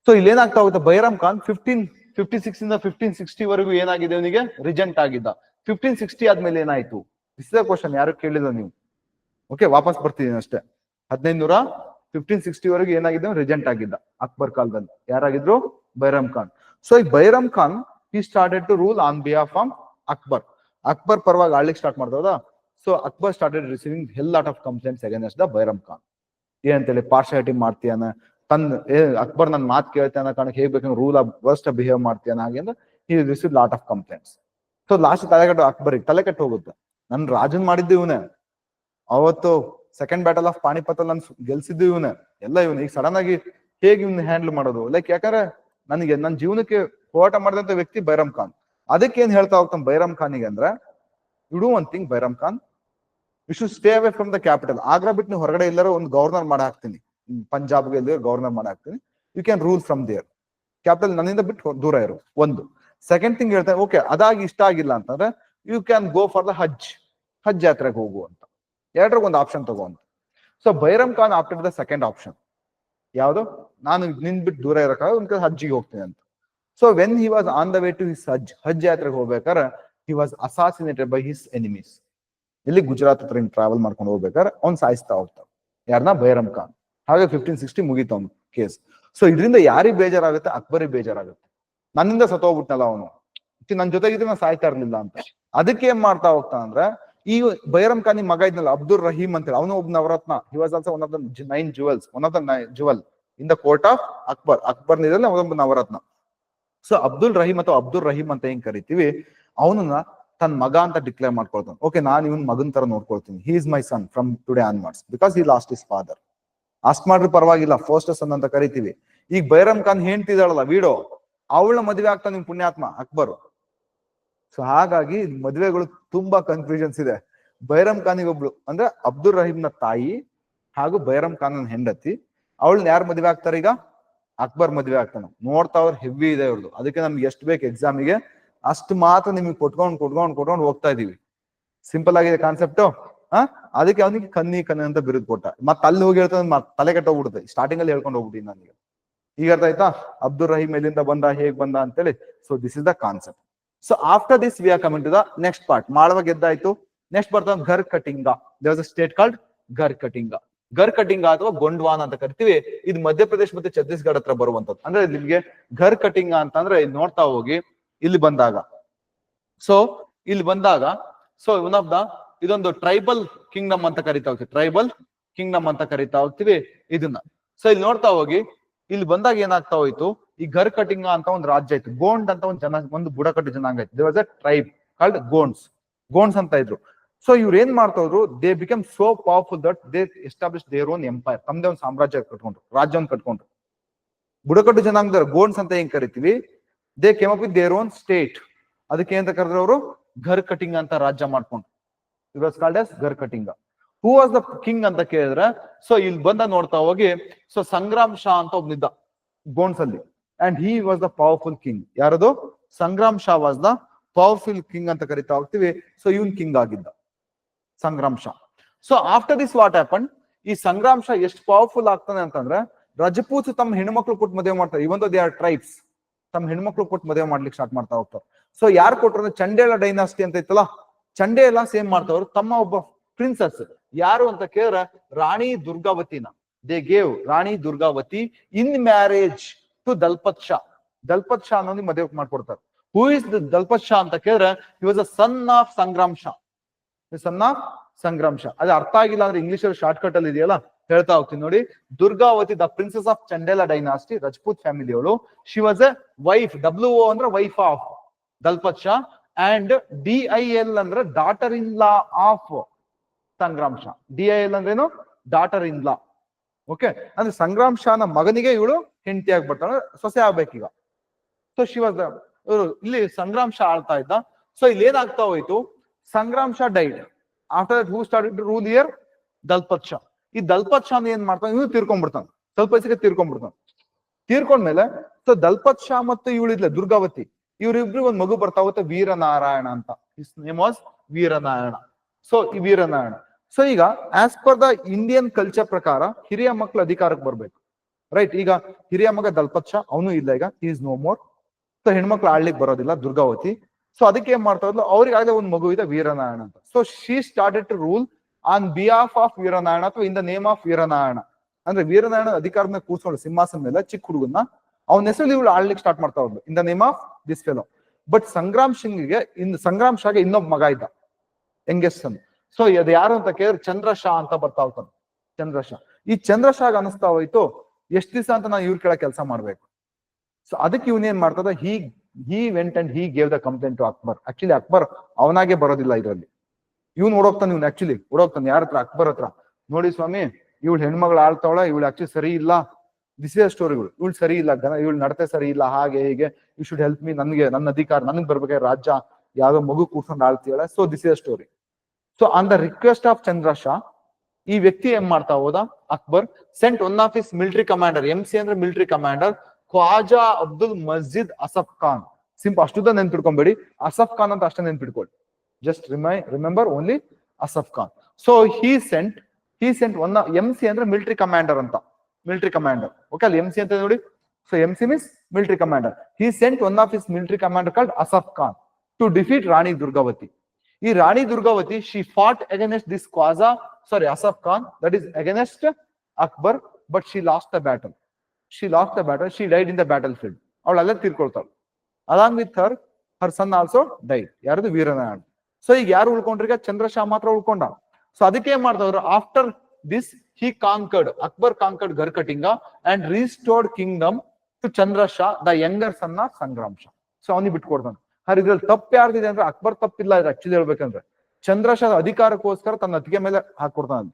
ಸೊ ಇಲ್ಲಿ ಏನಾಗ್ತಾ ಹೋಗುತ್ತೆ? Bairam Khan fifteen fifty six ಇಂದ ಫಿಫ್ಟೀನ್ ಸಿಕ್ಸ್ಟಿ ವರೆಗೂ ಏನಾಗಿದೆ ಅವನಿಗೆ? ರಿಜೆಂಟ್ ಆಗಿದ್ದ. ಫಿಫ್ಟೀನ್ ಸಿಕ್ಸ್ಟಿ ಆದ್ಮೇಲೆ ಏನಾಯ್ತು? ದಿಸ್ ಇಸ್ ಕ್ವಶನ್ ಯಾರು ಕೇಳಿಲ್ಲ ನೀವು? ಓಕೆ ವಾಪಸ್ ಬರ್ತಿದ್ದೀನಿ ಅಷ್ಟೇ. ಹದಿನೈದು ನೂರ ಫಿಫ್ಟೀನ್ ಸಿಕ್ಸ್ಟಿ ವರೆಗೂ ಏನಾಗಿದ್ದ? ರಿಜೆಂಟ್ ಆಗಿದ್ದ. ಅಕ್ಬರ್ ಕಾಲದಲ್ಲಿ. ಯಾರಾಗಿದ್ರು? ಬೈರಾಮ್ ಖಾನ್. ಸೊ ಈ ಬೈರಾಮ್ ಖಾನ್ ಈ started to rule on behalf of Akbar. Akbar ಪರವಾಗಿ ಆಳ್ಲಿಕ್ಕೆ start ಮಾಡ್ದೌದಾ so Akbar started receiving hell lot of complaints against the Bairam Khan ಏನಂತೇಳಿ ಪಾರ್ಶಾಲಿಟಿ ಮಾಡ್ತೀಯಾನ, ತನ್ನ ಅಕ್ಬರ್ ನನ್ನ ಮಾತು ಕೇಳ್ತಾನ ಕಾರಣಕ್ಕೆ ಹೇಗ್ ಬೇಕಂದ್ರೆ ರೂಲ್ ವರ್ಸ್ಟ್ ಬಿಹೇವ್ ಮಾಡ್ತೀಯಾನ ಹಾಗೆ ಅಂದ್ರೆ ಈ receive lot of complaints so last ತಲೆಕಟ್ಟು ಅಕ್ಬರಿಗೆ ತಲೆ ಕೆಟ್ಟು ಹೋಗುತ್ತೆ. ನನ್ ರಾಜನ್ ಮಾಡಿದ್ದು ಇವನೇ. ಅವತ್ತು ಸೆಕೆಂಡ್ ಬ್ಯಾಟಲ್ ಆಫ್ ಪಾಣಿಪತ್ ನನ್ ಗೆಲ್ಸಿದ್ದು ಇವನೇ. ಎಲ್ಲ ಇವನು. ಈಗ ಸಡನ್ ಆಗಿ ಹೇಗೆ ಇವ್ನ ಹ್ಯಾಂಡಲ್ ಮಾಡೋದು? ಲೈಕ್ ಯಾಕಂದ್ರೆ, ನನಗೆ ನನ್ನ ಜೀವನಕ್ಕೆ ಹೋರಾಟ ಮಾಡಿದಂತ ವ್ಯಕ್ತಿ ಬೈರಮ್ ಖಾನ್ ಅದಕ್ಕೆ ಏನ್ ಹೇಳ್ತಾ ಹೋಗ್ತಾನೆ ಬೈರಮ್ ಖಾನಿಗೆ ಅಂದ್ರೆ you do one thing Bairam Khan. You should stay away from the capital Agra ಬಿಟ್ಟು ನೀವು ಹೊರಗಡೆ ಎಲ್ಲರೂ ಒಂದು ಗವರ್ನರ್ ಮಾಡಿ ಹಾಕ್ತೀನಿ. ಪಂಜಾಬ್ಗೆ ಎಲ್ಲಿ ಗವರ್ನರ್ ಮಾಡಿ ಹಾಕ್ತೀನಿ. You can rule from their capital ನನ್ನಿಂದ ಬಿಟ್ಟು ದೂರ ಇರು. ಒಂದು. ಸೆಕೆಂಡ್ ಥಿಂಗ್ ಹೇಳ್ತಾರೆ ಓಕೆ ಅದಾಗಿ ಇಷ್ಟ ಆಗಿಲ್ಲ ಅಂತಂದ್ರೆ you can go for the Hajj Hajj ಯಾತ್ರೆಗೆ ಹೋಗು ಅಂತ. ಎರಡ್ರಿಗೆ ಒಂದು ಆಪ್ಷನ್ ತಗೋ ಅಂತ. So Bairam Khan after the second option ಯಾವುದು? ನಾನು ನಿನ್ ಬಿಟ್ಟು ದೂರ ಇರಕ್ಕಾಗ ಒಂದು ಹಜ್ಜಿಗೆ ಹೋಗ್ತೀನಿ ಅಂತ. So when he was on the way to his Hajj Hajj ಯಾತ್ರೆಗೆ ಹೋಗ್ಬೇಕಾದ್ರೆ he was assassinated by his enemies ಇಲ್ಲಿ ಗುಜರಾತ್ ಹತ್ರ ಟ್ರಾವೆಲ್ ಮಾಡ್ಕೊಂಡು ಹೋಗ್ಬೇಕಾದ್ರೆ, ಅವ್ನ್ ಸಾಯಿಸ್ತಾ ಹೋಗ್ತಾವ ಯಾರನ್ನ ಬೈರಮ್ ಖಾನ್. ಹಾಗೆ ಫಿಫ್ಟೀನ್ ಸಿಕ್ಸ್ಟಿ ಮುಗೀತು ಅವ್ನು ಕೇಸ್ ಸೊ ಇದರಿಂದ ಯಾರಿಗ್ ಬೇಜಾರಾಗುತ್ತೆ? ಅಕ್ಬರಿಗೆ ಬೇಜಾರಾಗುತ್ತೆ. ನನ್ನಿಂದ ಸತ್ತೋಗ್ಬಿಟ್ನಲ್ಲ ಅವನು. ನನ್ ಜೊತೆಗಿದ್ರೆ ನಾನು ಸಾಯ್ತಾ ಇರ್ಲಿಲ್ಲ ಅಂತ. ಅದಕ್ಕೆ ಏನ್ ಮಾಡ್ತಾ ಹೋಗ್ತಾ ಅಂದ್ರೆ, ಈ ಬೈರಮ್ ಖಾನ್ ಮಗ ಇದ್ನಲ್ಲ ಅಬ್ದುಲ್ ರಹೀಮ್ ಅಂತೇಳಿ ಅವನು ಒಬ್ಬ navratna he was also one of the nine jewels one of the jewel in the court of Akbar Akbar ನಿದಲ್ಲಿ ಅವನೊಬ್ಬ ನವರತ್ನ ಸೊ ಅಬ್ದುಲ್ ರಹೀಮ್ ಅಥವಾ ಅಬ್ದುಲ್ ರಹೀಮ್ ಅಂತ ಹೆಂಗ್ ಕರಿತೀವಿ? ಅವನನ್ನ ತನ್ನ ಮಗ ಅಂತ ಡಿಕ್ಲೇರ್ ಮಾಡ್ಕೊಳ್ತಾನೆ. ಓಕೆ ನಾನು ಇವನ್ ಮಗನ್ ತರ ನೋಡ್ಕೊಳ್ತೀನಿ. He is my son from today onwards because he lost his father ಅಷ್ಟ್ ಮಾಡ್ರಿ ಪರವಾಗಿಲ್ಲ ಫಸ್ಟ್ ಸನ್ ಅಂತ ಕರಿತೀವಿ. ಈಗ ಬೈರಮ್ ಖಾನ್ ಹೇಳ್ತಿದ್ದಾಳಲ್ಲ, ವಿಡೋ, ಅವಳ ಮದುವೆ ಆಗ್ತಾ ನಿಮ್ ಪುಣ್ಯಾತ್ಮ, ಅಕ್ಬರ್. ಸೊ ಹಾಗಾಗಿ ಮದುವೆಗಳು ತುಂಬಾ ಕನ್ಫ್ಯೂಷನ್ಸ್ ಇದೆ. ಬೈರಮ್ ಖಾನಿಗೆ ಒಬ್ಳು, ಅಂದ್ರೆ ಅಬ್ದುಲ್ ರಹೀಮ್ನ ತಾಯಿ ಹಾಗೂ ಬೈರಮ್ ಖಾನ್ ಹೆಂಡತಿ, ಅವಳನ್ನ ಯಾರು ಮದುವೆ ಆಗ್ತಾರೆ ಈಗ? ಅಕ್ಬರ್ ಮದ್ವೆ ಆಗ್ತಾನೆ. ನೋಡ್ತಾ ಅವ್ರು ಹೆವಿ ಇದೆ ಇವ್ರದ್ದು ಅದಕ್ಕೆ ನಮ್ಗೆ ಎಷ್ಟು ಬೇಕು ಎಕ್ಸಾಮಿಗೆ ಅಷ್ಟು ಮಾತ್ರ ನಿಮಗೆ ಕೊಟ್ಕೊಂಡು ಕೊಟ್ಕೊಂಡು ಕೊಟ್ಕೊಂಡು ಹೋಗ್ತಾ ಇದೀವಿ. ಸಿಂಪಲ್ ಆಗಿದೆ ಕಾನ್ಸೆಪ್ಟ್ ಹಾ? ಅದಕ್ಕೆ ಅವನಿಗೆ ಕನ್ನಿ ಕನ್ನಿ ಅಂತ ಬಿರುದು ಕೊಟ್ಟ. ಮತ್ತೆ ಅಲ್ಲಿ ಹೋಗಿ ಹೇಳ್ತಾನೆ ಮತ್ ತಲೆ ಕೆಟ್ಟೋಗ್ಬಿಡುತ್ತೆ. ಸ್ಟಾರ್ಟಿಂಗ್ ಅಲ್ಲಿ ಹೇಳ್ಕೊಂಡು ಹೋಗ್ಬಿಟ್ಟಿ ನನಗೆ ಈಗ. ಅರ್ಥ ಆಯ್ತಾ? ಅಬ್ದುಲ್ ರಹೀಮ್ ಎಲ್ಲಿಂದ ಬಂದ, ಹೇಗ್ ಬಂದ ಅಂತೇಳಿ. So this is the concept so after this we are coming to the next part Malwa ಗೆದ್ದಾಯ್ತು. Next ಬರ್ತಾ Garh Katanga there a state called Garh Katanga Garh Katanga ಅಥವಾ ಗೊಂಡ್ವಾನ್ ಅಂತ ಕರಿತೀವಿ. ಇದು ಮಧ್ಯಪ್ರದೇಶ ಮತ್ತೆ ಛತ್ತೀಸ್ಗಢ ಹತ್ರ ಬರುವಂತದ್ದು ಅಂದ್ರೆ ನಿಮ್ಗೆ ಘರ್ ಕಟಿಂಗ ಅಂತಂದ್ರೆ ಇಲ್ಲಿ ನೋಡ್ತಾ ಹೋಗಿ, ಇಲ್ಲಿ ಬಂದಾಗ. ಸೊ ಇಲ್ಲಿ ಬಂದಾಗ ಸೊ ಒನ್ ಆಫ್ ದ ಇದೊಂದು ಟ್ರೈಬಲ್ ಕಿಂಗ್ಡಮ್ ಅಂತ ಕರಿತಾ ಹೋಗ್ತೀವಿ. ಟ್ರೈಬಲ್ ಕಿಂಗ್ಡಮ್ ಅಂತ ಕರಿತಾ ಹೋಗ್ತೀವಿ ಇದನ್ನ. ಸೊ ಇಲ್ಲಿ ನೋಡ್ತಾ ಹೋಗಿ, ಇಲ್ಲಿ ಬಂದಾಗ ಏನಾಗ್ತಾ ಹೋಯ್ತು? ಈ ಘರ್ ಕಟಿಂಗ ಅಂತ ಒಂದು ರಾಜ್ಯ ಇತ್ತು. ಗೋಂಡ್ ಅಂತ ಒಂದು ಜನ, ಒಂದು ಬುಡಕಟ್ಟು ಜನಾಂಗ ಇತ್ತು. Tribe called ಗೋಂಡ್ಸ್. ಗೋಂಡ್ಸ್ ಅಂತ ಇದ್ರು. ಸೊ ಇವ್ರು ಏನ್ ಮಾಡ್ತಾ ಇದ್ರು they become so powerful that they establish their own empire ತಮ್ಮದೇ ಒಂದು ಸಾಮ್ರಾಜ್ಯ ಕಟ್ಕೊಂಡ್ರು, ರಾಜ್ಯವನ್ನು ಕಟ್ಕೊಂಡ್ರು. ಬುಡಕಟ್ಟು ಜನಾಂಗದ ಗೋಂಡ್ಸ್ ಅಂತ ಏನ್ ಕರಿತೀವಿ? They came with their own state ಅದಕ್ಕೆ ಅಂತ ಕರೆದ್ರೆ ಅವರು? ಘರ್ ಕಟಿಂಗ್ ಅಂತ ರಾಜ್ಯ ಮಾಡ್ಕೊಂಡ್ರು. It was called as Garha Katanga who was the king ಅಂತ ಕೇಳಿದ್ರೆ ಸೊ ಇಲ್ಲಿ ಬಂದ ನೋಡ್ತಾ ಹೋಗಿ ಸೊ ಸಂಗ್ರಾಮ್ ಶಾ ಅಂತ ಒಬ್ನಿದ್ದ ಗೋಂಡ್ಸ್ ಅಲ್ಲಿ. And he was the powerful king ಯಾರದು? Sangram Shah was the powerful king ಅಂತ ಕರಿತಾ ಹೋಗ್ತೀವಿ. ಸೊ ಇವನ್ ಕಿಂಗ್ ಆಗಿದ್ದ. Sangram Shah so after this what happen ಈ ಸಂಗ್ರಾಮ್ ಶಾ ಎಷ್ಟು ಪವರ್ಫುಲ್ ಆಗ್ತಾನೆ ಅಂತಂದ್ರೆ, ರಜಪೂತ್ ತಮ್ಮ ಹೆಣ್ಮಕ್ಳು ಕೊಟ್ಟು ಮದುವೆ ಮಾಡ್ತಾರೆ. ಇವನ್ ದೇ ಆರ್ ಟ್ರೈಬ್ಸ್ ತಮ್ಮ ಹೆಣ್ಮಕ್ಳು ಕೊಟ್ಟು ಮದುವೆ ಮಾಡ್ಲಿಕ್ಕೆ ಸ್ಟಾರ್ಟ್ ಮಾಡ್ತಾ ಹೋಗ್ತಾರೆ. ಸೊ ಯಾರು ಕೊಟ್ರು ಅಂದ್ರೆ ಚಂಡೇಲ ಡೈನಾಸ್ಟಿ ಅಂತ ಇತ್ತಲ್ಲ, ಚಂಡೇಲ ಸೇಮ್ ಮಾಡ್ತಾವ್ರು, ತಮ್ಮ ಒಬ್ಬ ಪ್ರಿನ್ಸಸ್ ಯಾರು ಅಂತ ಕೇಳಿದ್ರೆ, Rani ದುರ್ಗಾವತಿನ. They gave Rani Durgavati in marriage to Dalpat Shah. Dalpat Shah ಅನ್ನೋದು ಮದುವೆ ಮಾಡ್ಕೊಡ್ತಾರೆ. ಹೂ ಇಸ್ ದಲ್ಪತ್ ಶಾ ಅಂತ ಕೇಳಿದ್ರೆ was a son of Sangram Shah son of Sangram ಅದು ಅರ್ಥ ಆಗಿಲ್ಲ ಅಂದ್ರೆ ಇಂಗ್ಲಿಷ್ ಅಲ್ಲಿ ಶಾರ್ಟ್ ಕಟ್ ಅಲ್ಲಿ ಇದೆಯಲ್ಲ? ಹೇಳ್ತಾ ಹೋಗ್ತೀನಿ ನೋಡಿ. Durgavati the princess of Chandela dynasty Rajput family ಅವಳು. She was a wife W O ಅಂದ್ರೆ wife of Dalpat Shah and D I L ಅಂದ್ರೆ daughter in law of Sangram Shah D I L ಅಂದ್ರೇನು daughter in law okay ಅಂದ್ರೆ ಸಂಗ್ರಾಮ್ ಶಾನ ಮಗನಿಗೆ ಇವಳು ಹೆಂಡತಿ ಆಗ್ಬಿಡ್ತಾಳೆ ಸೊಸೆ ಆಗ್ಬೇಕೀಗ. ಸೊ ಶಿವ ಇವರು ಇಲ್ಲಿ ಸಂಗ್ರಾಮ್ ಆಳ್ತಾ ಇದ್ದ. ಸೊ ಇಲ್ಲಿ ಏನಾಗ್ತಾ ಹೋಯ್ತು? Sangram Shah died after that who start rule here Dalpat Shah. ಈ ದಲ್ಪತ್ ಶಾ ಏನ್ ಮಾಡ್ತಾನೆ? ಇವನು ತೀರ್ಕೊಂಡ್ಬಿಡ್ತಾನೆ ಸ್ವಲ್ಪ ವಯಸ್ಸಿಗೆ ತೀರ್ಕೊಂಡ್ಬಿಡ್ತಾನೆ ತೀರ್ಕೊಂಡ್ಮೇಲೆ ಸೊ ದಲ್ಪತ್ ಶಾ ಮತ್ತು ಇವಳಿದ್ಲೆ ದುರ್ಗಾವತಿ. ಇವ್ರಿಬ್ರು ಒಂದ್ ಮಗು ಬರ್ತಾ ಹೋಗುತ್ತೆ ವೀರನಾರಾಯಣ ಅಂತ. His name was Veeranarayan. So ಈ ವೀರನಾರಾಯಣ. ಸೊ ಈಗ as per the Indian culture ಪ್ರಕಾರ, ಹಿರಿಯ ಮಕ್ಕಳು ಅಧಿಕಾರಕ್ಕೆ ಬರ್ಬೇಕು. ರೈಟ್ ಈಗ, ಹಿರಿಯ ಮಗ ದಲ್ಪತ್ ಶಾ, ಅವನು ಇಲ್ಲ ಈಗ. ಈಸ್ ನೋ ಮೋರ್ ಸೊ ಹೆಣ್ಮಕ್ಳು ಆಳ್ಲಿಕ್ಕೆ ಬರೋದಿಲ್ಲ. ದುರ್ಗಾವತಿ ಸೊ ಅದಕ್ಕೆ ಏನ್ ಮಾಡ್ತಾ ಇದ್ಲು? ಅವ್ರಿಗಾಗಲೇ ಒಂದು ಮಗು ಇದೆ ವೀರನಾರಾಯಣ ಅಂತ. So she started to rule on behalf of Veeranarayan ಅಥವಾ in the name of Veeranarayan. ಅಂದ್ರೆ ವೀರನಾರಾಯಣ ಅಧಿಕಾರದ ಕೂರ್ಸ್ಕೊಂಡು ಸಿಂಹಾಸನ ಮೇಲೆ ಚಿಕ್ಕ ಹುಡುಗನ್ನ ಅವನ ಹೆಸರು ಇವಳು ಆಳ್ಲಿಕ್ಕೆ ಸ್ಟಾರ್ಟ್ ಮಾಡ್ತಾ ಇದ್ಲು. In the name of this fellow but Sangram ಸಿಂಗ್ಗೆ ಇನ್, ಸಂಗ್ರಾಮ್ ಶಾಗೆ ಇನ್ನೊಬ್ಬ ಮಗ ಇದ್ದ ಯಂಗೆಸ್ಟ್ ಅನ್ ಸೊ ಅದು ಯಾರು ಅಂತ ಕೇಳಿದ್ರೆ ಚಂದ್ರ ಶಾ ಅಂತ ಬರ್ತಾ ಹೋಗ್ತಾನೆ ಚಂದ್ರ ಶಾ. ಈ ಚಂದ್ರ ಶಾಗ್ ಅನಿಸ್ತಾ ಹೋಯ್ತು, ಎಷ್ಟ್ ದಿವಸ ಅಂತ ನಾನು ಇವ್ರ ಕೆಳ ಕೆಲಸ ಮಾಡ್ಬೇಕು. ಸೊ ಅದಕ್ಕೆ ಇವನ್ ಏನ್ ಮಾಡ್ತದ he he went and he gave the complaint to Akbar actually Akbar ಅವನಾಗೆ ಬರೋದಿಲ್ಲ ಇದರಲ್ಲಿ. ಇವ್ನು ಓಡೋಗ್ತಾನೆ ಇವ್ನು ಆಕ್ಚುಲಿ ಓಡೋಗ್ತಾನೆ. ಯಾರ ಹತ್ರ? ಅಕ್ಬರ್ ಹತ್ರ. ನೋಡಿ ಸ್ವಾಮಿ, ಇವಳು ಹೆಣ್ಮಗಳು ಆಳ್ತಾವಳ, ಇವಳು ಆಕ್ಚುಲಿ ಸರಿ ಇಲ್ಲ. ದಿಸ್ ಇಸ್ ಸ್ಟೋರಿಗಳು ಇವಳು ಸರಿ ಇಲ್ಲ, ಘನ, ಇವಳು ನಡತೆ ಸರಿ ಇಲ್ಲ, ಹಾಗೆ, ಹೀಗೆ. ಯು ಶುಡ್ ಹೆಲ್ಪ್ ಮೀ ನನ್ಗೆ, ನನ್ನ ಅಧಿಕಾರ, ನನಗೆ ಬರ್ಬೇಕಾದ್ರೆ ರಾಜ್ಯ, ಯಾವ್ದೋ ಮಗು ಕೂರ್ಸ್ಕೊಂಡು ಆಳ್ತೀವಲ್ಲ so this is story so on the request of Chandra Shah ಈ ವ್ಯಕ್ತಿ ಏನ್ ಮಾಡ್ತಾ ಹೋದ? Akbar sent one of his military commander M C ಅಂದ್ರೆ military commander Khwaja Abdul Masjid Asaf Khan simple ಅಷ್ಟುದ ನೆನ್ಪಿಡ್ಕೊಂಬೇಡಿ ಅಸಫ್ ಖಾನ್ ಅಂತ ಅಷ್ಟೇ ನೆನ್ಪಿಡ್ಕೊಳ್ಳಿ just ರಿಮೈ remember only Asaf Khan so he sent he sent one M C ಅಂದ್ರೆ ಮಿಲಿಟರಿ ಕಮಾಂಡರ್ ಅಂತ। Military commander okay ಅಲ್ಲಿ M C ಅಂತ ನೋಡಿ. So M C means military commander he sent one of his military commander called Asaf Khan to defeat Rani Durgavati ಈ Rani Durgavati she fought against this Khwaja sorry Asaf Khan that is against Akbar but she lost the battle she lost the battle died in the battlefield ಅವಳು ಅಲ್ಲೇ ತೀರ್ಕೊಳ್ತಾಳೆ. Along with her her son also died ಯಾರದು? Veeranarayana. So ಈಗ ಯಾರು ಉಳ್ಕೊಂಡ್ರೀಗ ಚಂದ್ರಶಾ ಮಾತ್ರ ಉಳ್ಕೊಂಡ. So ಅದಕ್ಕೆ ಏನ್ ಮಾಡ್ತಾವ್ರು after this he conquered Akbar conquered Garha Katanga and restored kingdom to Chandra Shah the younger son of Sangram Shah so ಅವನಿಗೆ ಬಿಟ್ಕೊಡ್ತಾನೆ. ಹರ್, ಇದ್ರಲ್ಲಿ ತಪ್ಪು ಯಾರ್ದಿದೆ ಅಂದ್ರೆ ಅಕ್ಬರ್ ತಪ್ಪಿಲ್ಲ ಆಕ್ಚುಲಿ ಹೇಳ್ಬೇಕಂದ್ರೆ. ಚಂದ್ರಶಾ ಅಧಿಕಾರಕ್ಕೋಸ್ಕರ ತನ್ನ ಅತ್ತಿಗೆ ಮೇಲೆ ಹಾಕೊಡ್ತಾನೆ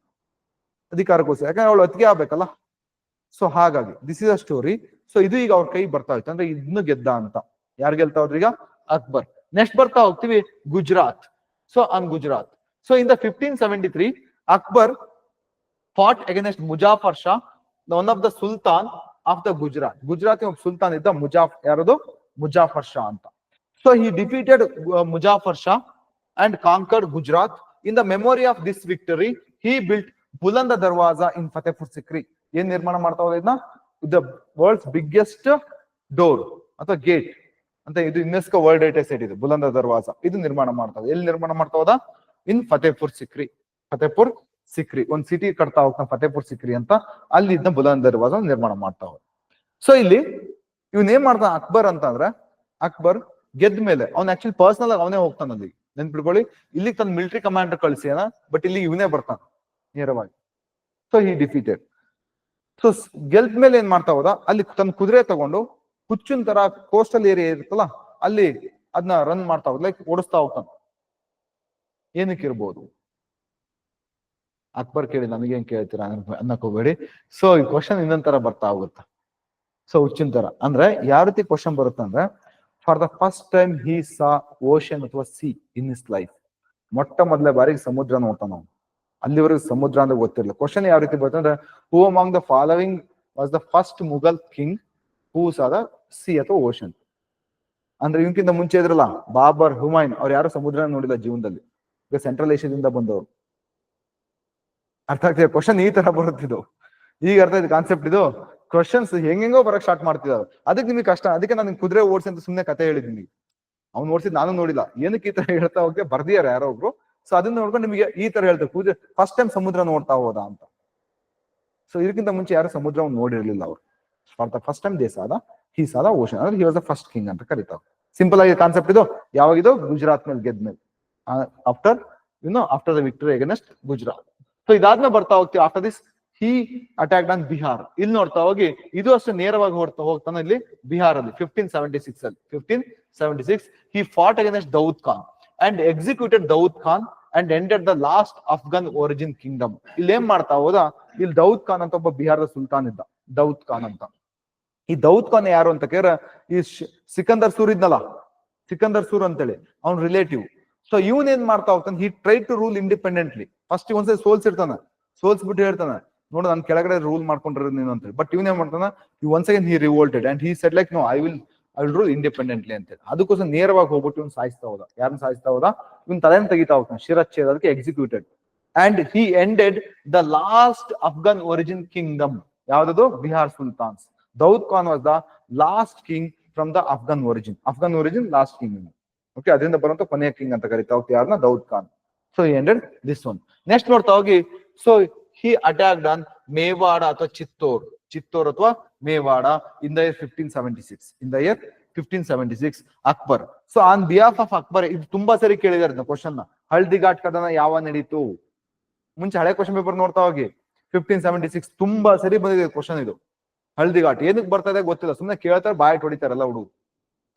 ಅಧಿಕಾರಕ್ಕೋಸ್ಕರ. ಯಾಕಂದ್ರೆ ಅವಳು ಅತ್ತಿಗೆ ಆಗ್ಬೇಕಲ್ಲ? ಸೊ ಹಾಗಾಗಿ this is a story so ಇದು ಈಗ ಅವ್ರ ಕೈ ಬರ್ತಾ ಇತ್ತು ಅಂದ್ರೆ ಇದನ್ನು ಗೆದ್ದ ಅಂತ. ಯಾರು ಗೆಲ್ತಾ ಹೋದ್ರೀಗ ಅಕ್ಬರ್. ನೆಕ್ಸ್ಟ್ ಬರ್ತಾ ಹೋಗ್ತೀವಿ Gujarat. So on Gujarat so in the fifteen seventy three Akbar fought against Muzaffar Shah one of the sultan of the Gujarat Gujarat ಒಬ್ಬ ಸುಲ್ತಾನ್ ಇದ್ದ ಮುಜಾಫ್ ಯಾರದು? ಮುಜಾಫರ್ ಶಾ ಅಂತ. So he defeated Muzaffar Shah and conquered Gujarat in the memory of this victory he built Buland Darwaza in Fatehpur Sikri ಏನ್ ನಿರ್ಮಾಣ ಮಾಡ್ತಾ ಹೋದ ಇದನ್ನ ದ ವರ್ಲ್ಡ್ಸ್ ಬಿಗ್ಗೆಸ್ಟ್ ಡೋರ್ ಅಥವಾ ಗೇಟ್ ಅಂತ ಇದು ಯುನೆಸ್ಕೋ ವರ್ಲ್ಡ್ ಹೆರಿಟೇಜ್ ಸೈಟ್ ಇದು, ಬುಲಂದ ದರ್ವಾಜ. ಇದು ನಿರ್ಮಾಣ ಮಾಡ್ತಾವ ಎಲ್ಲಿ ನಿರ್ಮಾಣ ಮಾಡ್ತಾವದ ಇನ್ ಫತೇಪುರ್ ಸಿಕ್ರಿ ಫತೇಪುರ್ ಸಿಕ್ರಿ ಒಂದ್ ಸಿಟಿ ಕಟ್ತಾ ಹೋಗ್ತಾನ ಫತೇಪುರ್ ಸಿಕ್ರಿ ಅಂತ. ಅಲ್ಲಿ ಇದನ್ನ ಬುಲಂದ ದರ್ವಾಜ ನಿರ್ಮಾಣ ಮಾಡ್ತಾವ ಸೊ ಇಲ್ಲಿ ಇವನ್ ಏನ್ ಮಾಡ್ತಾನ? ಅಕ್ಬರ್ ಅಂತ ಅಂದ್ರೆ ಅಕ್ಬರ್ ಗೆದ್ದ ಮೇಲೆ, ಅವ್ನ ಆಕ್ಚುಲಿ ಪರ್ಸನಲ್ ಆಗಿ ಅವನೇ ಹೋಗ್ತಾನ ಅಲ್ಲಿ ನೆನ್ಪಿಡ್ಕೊಳ್ಳಿ ಇಲ್ಲಿ ತನ್ನ ಮಿಲಿಟರಿ ಕಮಾಂಡರ್ ಕಳಿಸಿ ಬಟ್ ಇಲ್ಲಿ ಇವನೇ ಬರ್ತಾನ, ನೇರವಾಗಿ. ಸೊ ಹಿ ಡಿಫೀಟೆಡ್ ಸೊ ಗೆಲ್ತ್ ಮೇಲೆ ಏನ್ ಮಾಡ್ತಾ ಹೋದ? ಅಲ್ಲಿ ತನ್ನ ಕುದುರೆ ತಗೊಂಡು ಹುಚ್ಚಿನ ತರ ಕೋಸ್ಟಲ್ ಏರಿಯಾ ಇರುತ್ತಲ್ಲ, ಅಲ್ಲಿ ಅದನ್ನ ರನ್ ಮಾಡ್ತಾ ಹೋದ್ ಲೈಕ್ ಓಡಿಸ್ತಾ ಹೋಗ್ತಾನ. ಏನಕ್ಕೆ ಇರ್ಬೋದು? ಅಕ್ಬರ್ ಕೇಳಿ ನಮಗೇನ್ ಕೇಳ್ತೀರಾ? ಅನ್- ಅನ್ನಕ್ ಹೋಗ್ಬೇಡಿ. ಸೊ ಈ ಕ್ವಶನ್ ಇನ್ನೊಂದ್ ತರ ಬರ್ತಾ ಹೋಗುತ್ತೆ. ಸೊ ಹುಚ್ಚಿನ ತರ. ಅಂದ್ರೆ, ಯಾವ ರೀತಿ ಕ್ವಶನ್ ಬರುತ್ತೆ ಅಂದ್ರೆ for the first time he saw ocean ಅಥವಾ ಸಿ ಇನ್ ಇಸ್ ಲೈಫ್ ಮೊಟ್ಟ ಮೊದಲ ಬಾರಿಗೆ ಸಮುದ್ರ ನೋಡ್ತಾನ ನಾವು ಅಲ್ಲಿವರೆಗೂ ಸಮುದ್ರ ಅಂದ್ರೆ ಗೊತ್ತಿರಲಿಲ್ಲ. ಕ್ವಶನ್ ಯಾವ ರೀತಿ ಬರುತ್ತೆ ಅಂದ್ರೆ who among the following was the first Mughal king whose ಆದ ಸಿ ಅಥವಾ ಓಷನ್ ಅಂದ್ರೆ ಇವಕ್ಕಿಂತ ಮುಂಚೆ ಇದ್ರಲ್ಲ ಬಾಬರ್ ಹುಮೈನ್ ಅವ್ರು ಯಾರು ಸಮುದ್ರ ನೋಡಿಲ್ಲ ಜೀವನದಲ್ಲಿ? ಈಗ ಸೆಂಟ್ರಲ್ ಏಷ್ಯಾದಿಂದ ಬಂದವರು. ಅರ್ಥ ಆಗ್ತಿದೆ ಕ್ವಶನ್ ಈ ತರ ಬರುತ್ತಿದ್ದು ಈಗ ಅರ್ಥ ಇದೆ ಕಾನ್ಸೆಪ್ಟ್ ಇದು. ಕ್ವಶನ್ಸ್ ಹೆಂಗೆಂಗೋ ಬರಕ್ ಸ್ಟಾರ್ಟ್ ಮಾಡ್ತಿದ್ದಾರೆ. ಅದಕ್ಕೆ ನಿಮಗೆ ಕಷ್ಟ. ಅದಕ್ಕೆ ನಾನು ಕುದುರೆ ಓಡಿಸಿ ಅಂತ ಸುಮ್ಮನೆ ಕತೆ ಹೇಳಿದ್ದೀನಿ. ಅವ್ನು ಓಡಿಸಿದ್ ನಾನು ನೋಡಿಲ್ಲ. ಏನಕ್ಕೆ ಈ ತರ ಹೇಳ್ತಾ ಹೋಗಿ ಬರ್ದಿಯಾರ ಯಾರೋ ಒಬ್ರು. ಸೊ ಅದನ್ನ ನೋಡ್ಕೊಂಡು ನಿಮಗೆ ಈ ತರ ಹೇಳ್ತಾರೆ. ಪೂಜೆ ಫಸ್ಟ್ ಟೈಮ್ ಸಮುದ್ರ ನೋಡ್ತಾ ಹೋದ ಅಂತ. ಸೊ ಇದಕ್ಕಿಂತ ಮುಂಚೆ ಯಾರು ಸಮುದ್ರವನ್ನು ನೋಡಿರ್ಲಿಲ್ಲ ಅವರು. For the first time they ಆದ ಹೀ ಸಾದ ಓಷನ್ ಅಂದ್ರೆ he was the first king ಅಂತ ಕರೀತಾವ ಸಿಂಪಲ್ ಆಗಿ ಕಾನ್ಸೆಪ್ಟ್ ಇದು. ಯಾವಾಗಿದು? ಗುಜರಾತ್ ಮೇಲೆ ಗೆದ್ಮೇಲೆ after you know after the victory against Gujarat. So ಇದಾದ್ಮೇಲೆ ಬರ್ತಾ ಹೋಗ್ತೀವಿ. After this he attack on Bihar ಇಲ್ಲಿ ನೋಡ್ತಾ ಹೋಗಿ, ಇದು ಅಷ್ಟು ನೇರವಾಗಿ ಹೊಡ್ತಾ ಹೋಗ್ತಾನೆ ಇಲ್ಲಿ ಬಿಹಾರ್ ಅಲ್ಲಿ ಫಿಫ್ಟೀನ್ ಸೆವೆಂಟಿ ಸಿಕ್ಸ್ ಅಲ್ಲಿ. Fifteen seventy six he fought against Daud Khan and executed Daud Khan and ended the last Afghan origin kingdom ಇಲ್ಲಿ ಏನ್ ಮಾಡ್ತಾ ಹೋದ? ಇಲ್ಲಿ ದೌದ್ ಖಾನ್ ಅಂತ ಒಬ್ಬ ಬಿಹಾರದ ಸುಲ್ತಾನ್ ಇದ್ದ. ದೌದ್ ಖಾನ್ ಅಂತ. ಈ ದೌದ್ ಖಾನ್ ಯಾರು ಅಂತ ಕೇರ ಈ ಸಿಕಂದರ್ ಸೂರ್ ಇದ್ನಲ್ಲ? ಸಿಕಂದರ್ ಸೂರ್ ಅಂತೇಳಿ, ಅವ್ನ ರಿಲೇಟಿವ್ ಸೊ ಇವನ್ ಏನ್ ಮಾಡ್ತಾ ಹೋಗ್ತಾನೆ? He try to rule independently first ಒಂದ್ಸರಿ ಸೋಲ್ಸ್ ಸೋಲ್ಸ್ಬಿಟ್ಟು ಹೇಳ್ತಾನೆ, ನೋಡು, ನಾನು ಕೆಳಗಡೆ ರೂಲ್ ಮಾಡ್ಕೊಂಡಿರೋದು ನೀನು ಅಂತ ಬಟ್ ಇವನ್ ಏನ್ ಮಾಡ್ತಾನ? ಈ one second he revolted and he set like no I will will independently ಅಂತ ಅದಕ್ಕೋಸ್ಕರ ನೇರವಾಗಿ ಹೋಗ್ಬಿಟ್ಟು ಇವ್ನು ಸಾಯಿಸ್ತಾ ಹೋದ. ಯಾರನ್ನ ಸಾಯಿಸ್ತಾ ಹೋದ? ಇವ್ನ ತಲೆನ ತೆಗಿತಾ ಹೋಗ್ತಾನೆ ಶಿರಚ್ಛೇದ ಅದಕ್ಕೆ executed and he ended the last Afghan origin kingdom ಯಾವ್ದದು? Bihar sultans Daud Khan was the last king from the Afghan origin Afghan origin last king okay ಅದರಿಂದ ಬರುವಂತ ಕೊನೆಯ ಕಿಂಗ್ ಅಂತ ಕರಿತಾ ಹೋಗ್ತಾ ಯಾರನ್ನ Daud Khan so ended this one next ನೋಡ್ತಾ ಹೋಗಿ. So he attacked on Mewar ಅಥವಾ ಚಿತ್ತೋರ್ ಚಿತ್ತೋರ್ ಅಥವಾ fifteen seventy six in the year fifteen seventy six Akbar. So on behalf of Akbar, ಇದು ತುಂಬಾ ಸರಿ ಕೇಳಿದಾರೆ ಕ್ವಶನ್ನ. ಘಾಟ್ ಕದನ ಯಾವ ನಡೀತು? ಮುಂಚೆ ಹಳೆ ಕ್ವಶನ್ ಪೇಪರ್ ನೋಡ್ತಾ ಹೋಗಿ. ಫಿಫ್ಟೀನ್ ಸೆವೆಂಟಿ ಸಿಕ್ಸ್ ತುಂಬಾ ಸರಿ ಬಂದಿದೆ ಕ್ವಶನ್ ಇದು. ಹಳ್ದಿ ಘಾಟ್. ಏನಕ್ಕೆ ಬರ್ತಾ ಗೊತ್ತಿಲ್ಲ. ಸುಮ್ಮನೆ ಕೇಳ್ತಾರೆ, ಬಾಯ್ ಹೊಡಿತಾರಲ್ಲ ಹುಡುಗ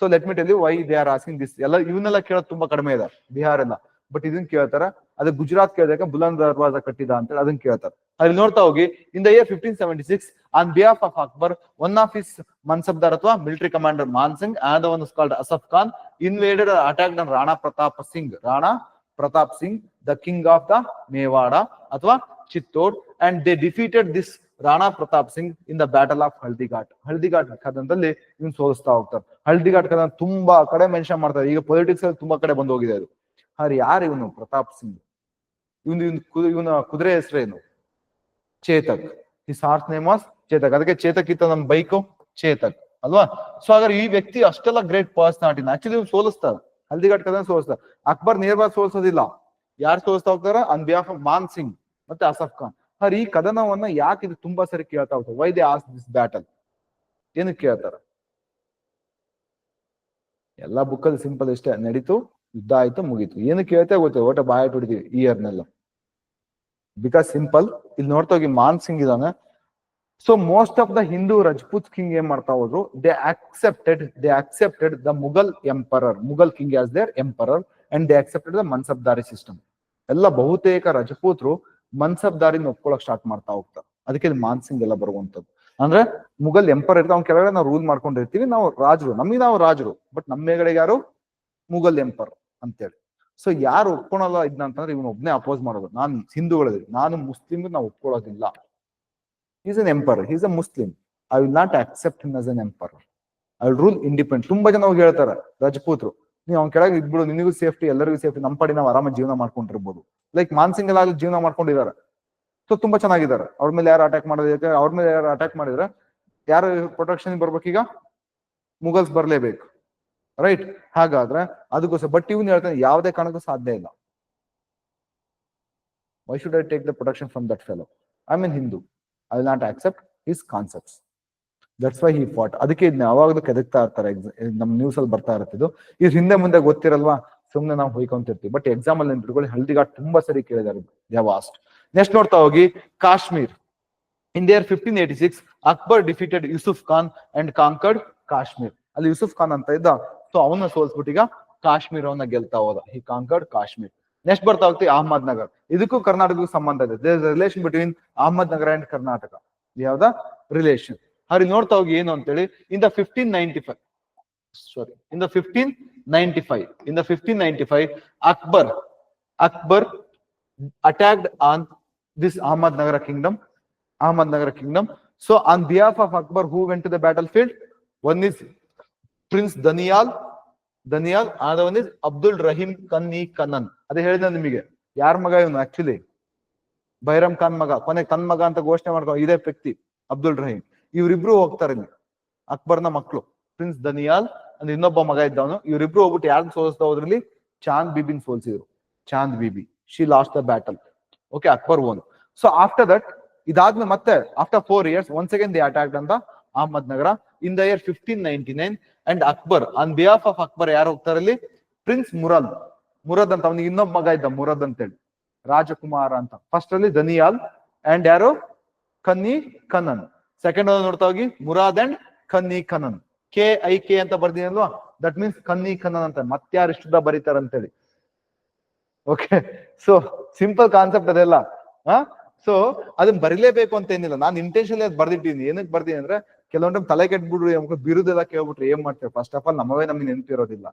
so let me tell why they are asking this ಎಲ್ಲ, ಇವನ್ನೆಲ್ಲ ಕೇಳೋದು ತುಂಬಾ ಕಡಿಮೆ ಇದೆ. ಬಿಹಾರ್ ಎಲ್ಲ ಬಟ್ ಇದನ್ ಕೇಳ್ತಾರ, ಅದು ಗುಜರಾತ್ ಕೇಳಿದಾಗ ಬುಲಂದ್ ದರ್ವಾಜ ಕಟ್ಟಿದ ಅಂತ ಹೇಳಿ ಅದನ್ನ ಕೇಳ್ತಾರೆ. ಅಲ್ಲಿ ನೋಡ್ತಾ ಹೋಗಿ in the year fifteen seventy six on behalf of Akbar one of his mansabdar ಅಥವಾ military commander Man Singh and one called Asaf Khan invaded attack on Rana Pratap Singh Rana Pratap Singh the king of the Mewar ಅಥವಾ Chittor and they defeated this Rana Pratap Singh in the battle of Haldighat Haldighat ಕದನದಲ್ಲಿ ಇವ್ನು ಸೋಲಿಸ್ತಾ ಹೋಗ್ತಾರೆ. ಹಳದಿಘಾಟ್ ಕದನ ತುಂಬಾ ಕಡೆ mention ಮಾಡ್ತಾರೆ. ಈಗ politics ಅಲ್ಲಿ ತುಂಬಾ ಕಡೆ ಬಂದು ಹೋಗಿದೆ ಅದು. ಆದ್ರೆ ಯಾರು ಇವನು? ಪ್ರತಾಪ್ ಸಿಂಗ್. ಇವನು ಇವನು ಇವನ ಕುದುರೆ ಹೆಸರೇನು ಚೇತಕ್. ಈ ಹಾರ್ಸ್ ನೇಮ್ ವಾಸ್ ಚೇತಕ್. ಅದಕ್ಕೆ ಚೇತಕ್ ಇತ್ತ ನಮ್ ಬೈಕು? ಚೇತಕ್. ಅಲ್ವಾ? ಸೊ ಹಾಗಾದ್ರೆ ಈ ವ್ಯಕ್ತಿ ಅಷ್ಟೆಲ್ಲ ಗ್ರೇಟ್ ಪರ್ಸನಾಲಿಟಿನ ಆಕ್ಚುಲಿ ಇವ್ನು ಸೋಲಿಸ್ತಾರೆ ಹಲ್ದಿಘಾಟ್ ಕದನ ಸೋಲಿಸ್ತಾರೆ ಅಕ್ಬರ್ ನೇರವಾಗಿ ಸೋಲಿಸೋದಿಲ್ಲ. ಯಾರು ಸೋಲಿಸ್ತಾ ಹೋಗ್ತಾರ? On behalf of Man Singh ಮತ್ತೆ ಅಸಫ್ ಖಾನ್. ಹರಿ ಈ ಕದನವನ್ನ ಯಾಕೆ ಇದು ತುಂಬಾ ಸರಿ ಕೇಳ್ತಾ ಹೋಗ್ತಾರೆ? Why they ask this battle ಏನಕ್ಕೆ ಕೇಳ್ತಾರ? ಎಲ್ಲಾ ಬುಕ್ಕಲ್ಲಿ ಸಿಂಪಲ್ ಇಷ್ಟೇ. ನಡೀತು. ಯುದ್ಧ ಆಯ್ತು, ಮುಗೀತು. ಏನು ಕೇಳ್ತಾ ಗೊತ್ತು? ಒಟ್ಟ ಬಾಯ ಹೊಡಿತೀವಿ ಇಯರ್ನೆಲ್ಲ ಬಿಕಾಸ್ ಸಿಂಪಲ್ ಇಲ್ಲಿ ನೋಡ್ತಾ ಹೋಗಿ ಮಾನ್ ಸಿಂಗ್ ಇದಾನೆ. So most of the Hindu Rajput king ಏನ್ ಮಾಡ್ತಾ ಹೋದ್ರು they accepted they accepted the Mughal emperor Mughal king as their emperor and they accepted the mansabdari system ಎಲ್ಲ ಬಹುತೇಕ ರಜಪೂತ್ರು ಮನ್ಸಬ್ದಾರಿನ ಒಪ್ಕೊಳಕ್ ಸ್ಟಾರ್ಟ್ ಮಾಡ್ತಾ ಹೋಗ್ತಾರೆ ಅದಕ್ಕೆ ಇಲ್ಲಿ ಮಾನ್ ಸಿಂಗ್ ಎಲ್ಲ ಬರುವಂತದ್ದು ಅಂದ್ರೆ ಮುಗಲ್ ಎಂಪರ್ ಇರ್ತಾವ ಅವ್ನ ಕೆಳಗಡೆ ನಾವು ರೂಲ್ ಮಾಡ್ಕೊಂಡಿರ್ತೀವಿ. ನಾವು ರಾಜರು. ನಮಗೆ ನಾವು ರಾಜರು. ಬಟ್ ನಮ್ಮ ಮೇಗಡೆಗೆ ಯಾರು? ಮುಗಲ್ ಎಂಪರ್ ಅಂತೇಳಿ. ಸೊ ಯಾರು ಒಪ್ಕೊಳಲ್ಲ ಇದನ್ನ ಅಂತಂದ್ರೆ ಇವನು ಒಬ್ನೇ ಅಪೋಸ್ ಮಾಡೋದು. ನಾನು ಹಿಂದೂಗಳಲ್ಲಿ ನಾನು ಮುಸ್ಲಿಂ ನಾವು ಒಪ್ಕೊಳ್ಳೋದಿಲ್ಲ is an emperor is a Muslim I will not accept him as an emperor I will rule independent ತುಂಬಾ ಜನ ಹೋಗಿ ಹೇಳ್ತಾರೆ, ರಜಪೂತ್ರು, ನೀವು ಅವ್ನ ಕೆಳಗೆ ಇದ್ಬಿಡು, ನಿನಗೂ ಸೇಫ್ಟಿ ಎಲ್ಲರಿಗೂ ಸೇಫ್ಟಿ ನಮ್ಮ ಪಡಿ ನಾವು ಆರಾಮಾಗಿ ಜೀವನ ಮಾಡ್ಕೊಂಡಿರ್ಬೋದು. ಲೈಕ್ ಮಾನ್ಸಿಂಗ್ ಎಲ್ಲ ಜೀವನ ಮಾಡ್ಕೊಂಡಿದ್ದಾರೆ. ಸೊ ತುಂಬಾ ಚೆನ್ನಾಗಿದ್ದಾರೆ. ಅವ್ರ ಮೇಲೆ ಯಾರು ಅಟ್ಯಾಕ್ ಮಾಡೋದಕ್ಕೆ ಅವ್ರ ಮೇಲೆ ಯಾರು ಅಟ್ಯಾಕ್ ಮಾಡಿದ್ರೆ, ಯಾರು ಪ್ರೊಟೆಕ್ಷನ್ ಬರ್ಬೇಕೀಗ? ಮುಗಲ್ಸ್ ಬರ್ಲೇಬೇಕು. ರೈಟ್ ಹಾಗಾದ್ರೆ ಅದಕ್ಕೋಸ್ಕರ ಬಟ್ ಇವನ್ ಹೇಳ್ತಾನೆ ಯಾವುದೇ ಕಾರಣಕ್ಕೂ ಸಾಧ್ಯ ಇಲ್ಲ. Why should I take the protection from that fellow I mean Hindu I will not accept his concepts that's why he fought ಅದಕ್ಕೆ ಇದನ್ನ ಯಾವಾಗಲೂ ಕೆದಕ್ತಾ ಇರ್ತಾರೆ ನಮ್ಮ ನಮ್ ನ್ಯೂಸ್ ಅಲ್ಲಿ ಬರ್ತಾ ಇರ್ತಿದ್ದು ಇದು. ಹಿಂದೆ ಮುಂದೆ ಗೊತ್ತಿರಲ್ವಾ? ಸುಮ್ನೆ ನಾವು ಹೋಯ್ಕೊಂತಿರ್ತೀವಿ ಬಟ್ ಎಕ್ಸಾಮ್ ಅಲ್ಲಿ ನೆನ್ಪಿಟ್ಕೊಳ್ಳಿ ಹಲ್ದಿಘಾಟ್ ತುಂಬಾ ಸರಿ ಕೇಳಿದಾರೆ. ಯಾವಾಸ್ಟ್ ನೆಕ್ಸ್ಟ್ ನೋಡ್ತಾ ಹೋಗಿ Kashmir in there fifteen eighty six Akbar defeated Yusuf Khan and conquered Kashmir ಅಲ್ಲಿ ಯೂಸುಫ್ ಖಾನ್ ಅಂತ ಇದ್ದ ಸೊ ಅವನ್ನ ಸೋಲ್ಸ್ಬಿಟ್ಟು ಈಗ ಕಾಶ್ಮೀರವನ್ನ ಗೆಲ್ತಾ ಹೋದ. ಹಿ ಕಾಂಕರ್ಡ್ ಕಾಶ್ಮೀರ್. ನೆಕ್ಸ್ಟ್ ಬರ್ತಾ ಹೋಗ್ತೀವಿ ಅಹಮದ್ ನಗರ್. ಇದಕ್ಕೂ ಕರ್ನಾಟಕಕ್ಕೂ ಸಂಬಂಧ ಇದೆ. Relation between Ahmadnagar and Karnataka. ಯಾವ್ದ ರಿಲೇಷನ್ ಅವ್ರಿಗೆ ನೋಡ್ತಾ ಹೋಗಿ ಏನು ಅಂತೇಳಿ. In the fifteen ninety five sorry in the fifteen ninety five in the fifteen ninety five Akbar Akbar attacked on this Ahmadnagar kingdom Ahmad Nagar kingdom. So on behalf of Akbar, who went to the battlefield? One is Prince Daniyal Daniyal another Abdul Rahim Kanni Kanan. ಅದೇ ಹೇಳಿದ ನಿಮಗೆ. ಯಾರ ಮಗ ಇವನು? Actually Bairam Khan ಮಗ. ಕೊನೆ ತನ್ ಮಗ ಅಂತ ಘೋಷಣೆ ಮಾಡ್ಕೊ ಇದೇ ವ್ಯಕ್ತಿ, ಅಬ್ದುಲ್ ರಹೀಂ. ಇವ್ರಿಬ್ರು ಹೋಗ್ತಾರೆ ಇಲ್ಲಿ. ಅಕ್ಬರ್ನ ಮಕ್ಕಳು ಪ್ರಿನ್ಸ್ ದನಿಯಾಲ್ ಅಂದ್ ಇನ್ನೊಬ್ಬ ಮಗ ಇದ್ದವನು. ಇವ್ರಿಬ್ರು ಹೋಗ್ಬಿಟ್ಟು ಯಾರನ್ನ ಸೋಲಿಸ್ತಾ ಹೋದ್ರಲ್ಲಿ? ಚಾಂದ್ ಬಿಬಿನ್ ಸೋಲ್ಸಿದ್ರು. Chand Bibi. She lost the battle. Okay Akbar won so after that ಇದಾದ್ಮೇಲೆ ಮತ್ತೆ after four years one second the attack ಅಂತ Ahmadnagar. In the year fifteen ninety nine and Akbar on behalf of Akbar ಯಾರು ಹೋಗ್ತಾರೆ ಅಲ್ಲಿ? Prince Murad Murad ಅಂತ ಅವನಿಗೆ ಇನ್ನೊಬ್ಬ ಮಗ ಇದ್ದ ಮುರದ್ ಅಂತೇಳಿ. ರಾಜಕುಮಾರ ಅಂತ. ಫಸ್ಟ್ ಅಲ್ಲಿ ದನಿಯಾಲ್ ಅಂಡ್ ಯಾರು? ಕನ್ನಿ ಕನನ್ ಸೆಕೆಂಡ್ ನೋಡ್ತಾ ಹೋಗಿ Murad and ಕನ್ನಿ ಕನನ್ K I K ಅಂತ ಬರ್ದಿನಲ್ವಾ? ದಟ್ ಮೀನ್ಸ್ ಕನ್ನಿ ಕನನ್ ಅಂತ. ಮತ್ತಾರು ಇಷ್ಟದ ಬರೀತಾರ ಅಂತೇಳಿ. ಓಕೆ ಸೊ ಸಿಂಪಲ್ ಕಾನ್ಸೆಪ್ಟ್ ಅದೆಲ್ಲ. ಸೊ ಅದನ್ನ ಬರಿಲೇಬೇಕು ಅಂತ ಏನಿಲ್ಲ. ನಾನು ಇಂಟೆನ್ಷನ್ ಅದ್ ಬರ್ದಿಟ್ಟಿದ್ದೀನಿ ಏನಕ್ಕೆ ಬರ್ದೀನಿ ಅಂದ್ರೆ ಕೆಲವೊಂದು ತಲೆ ಕೆಟ್ಬಿಡ್ರು ಬಿರುದೆಲ್ಲ ಕೇಳ್ಬಿಟ್ರೆ ಏನ್ ಮಾಡ್ತೇವೆ ಫಸ್ಟ್ ಆಫ್ ಆಲ್ ನಮ್ಮವೇ ನಮ್ಗೆ ನೆನಪಿರೋದಿಲ್ಲ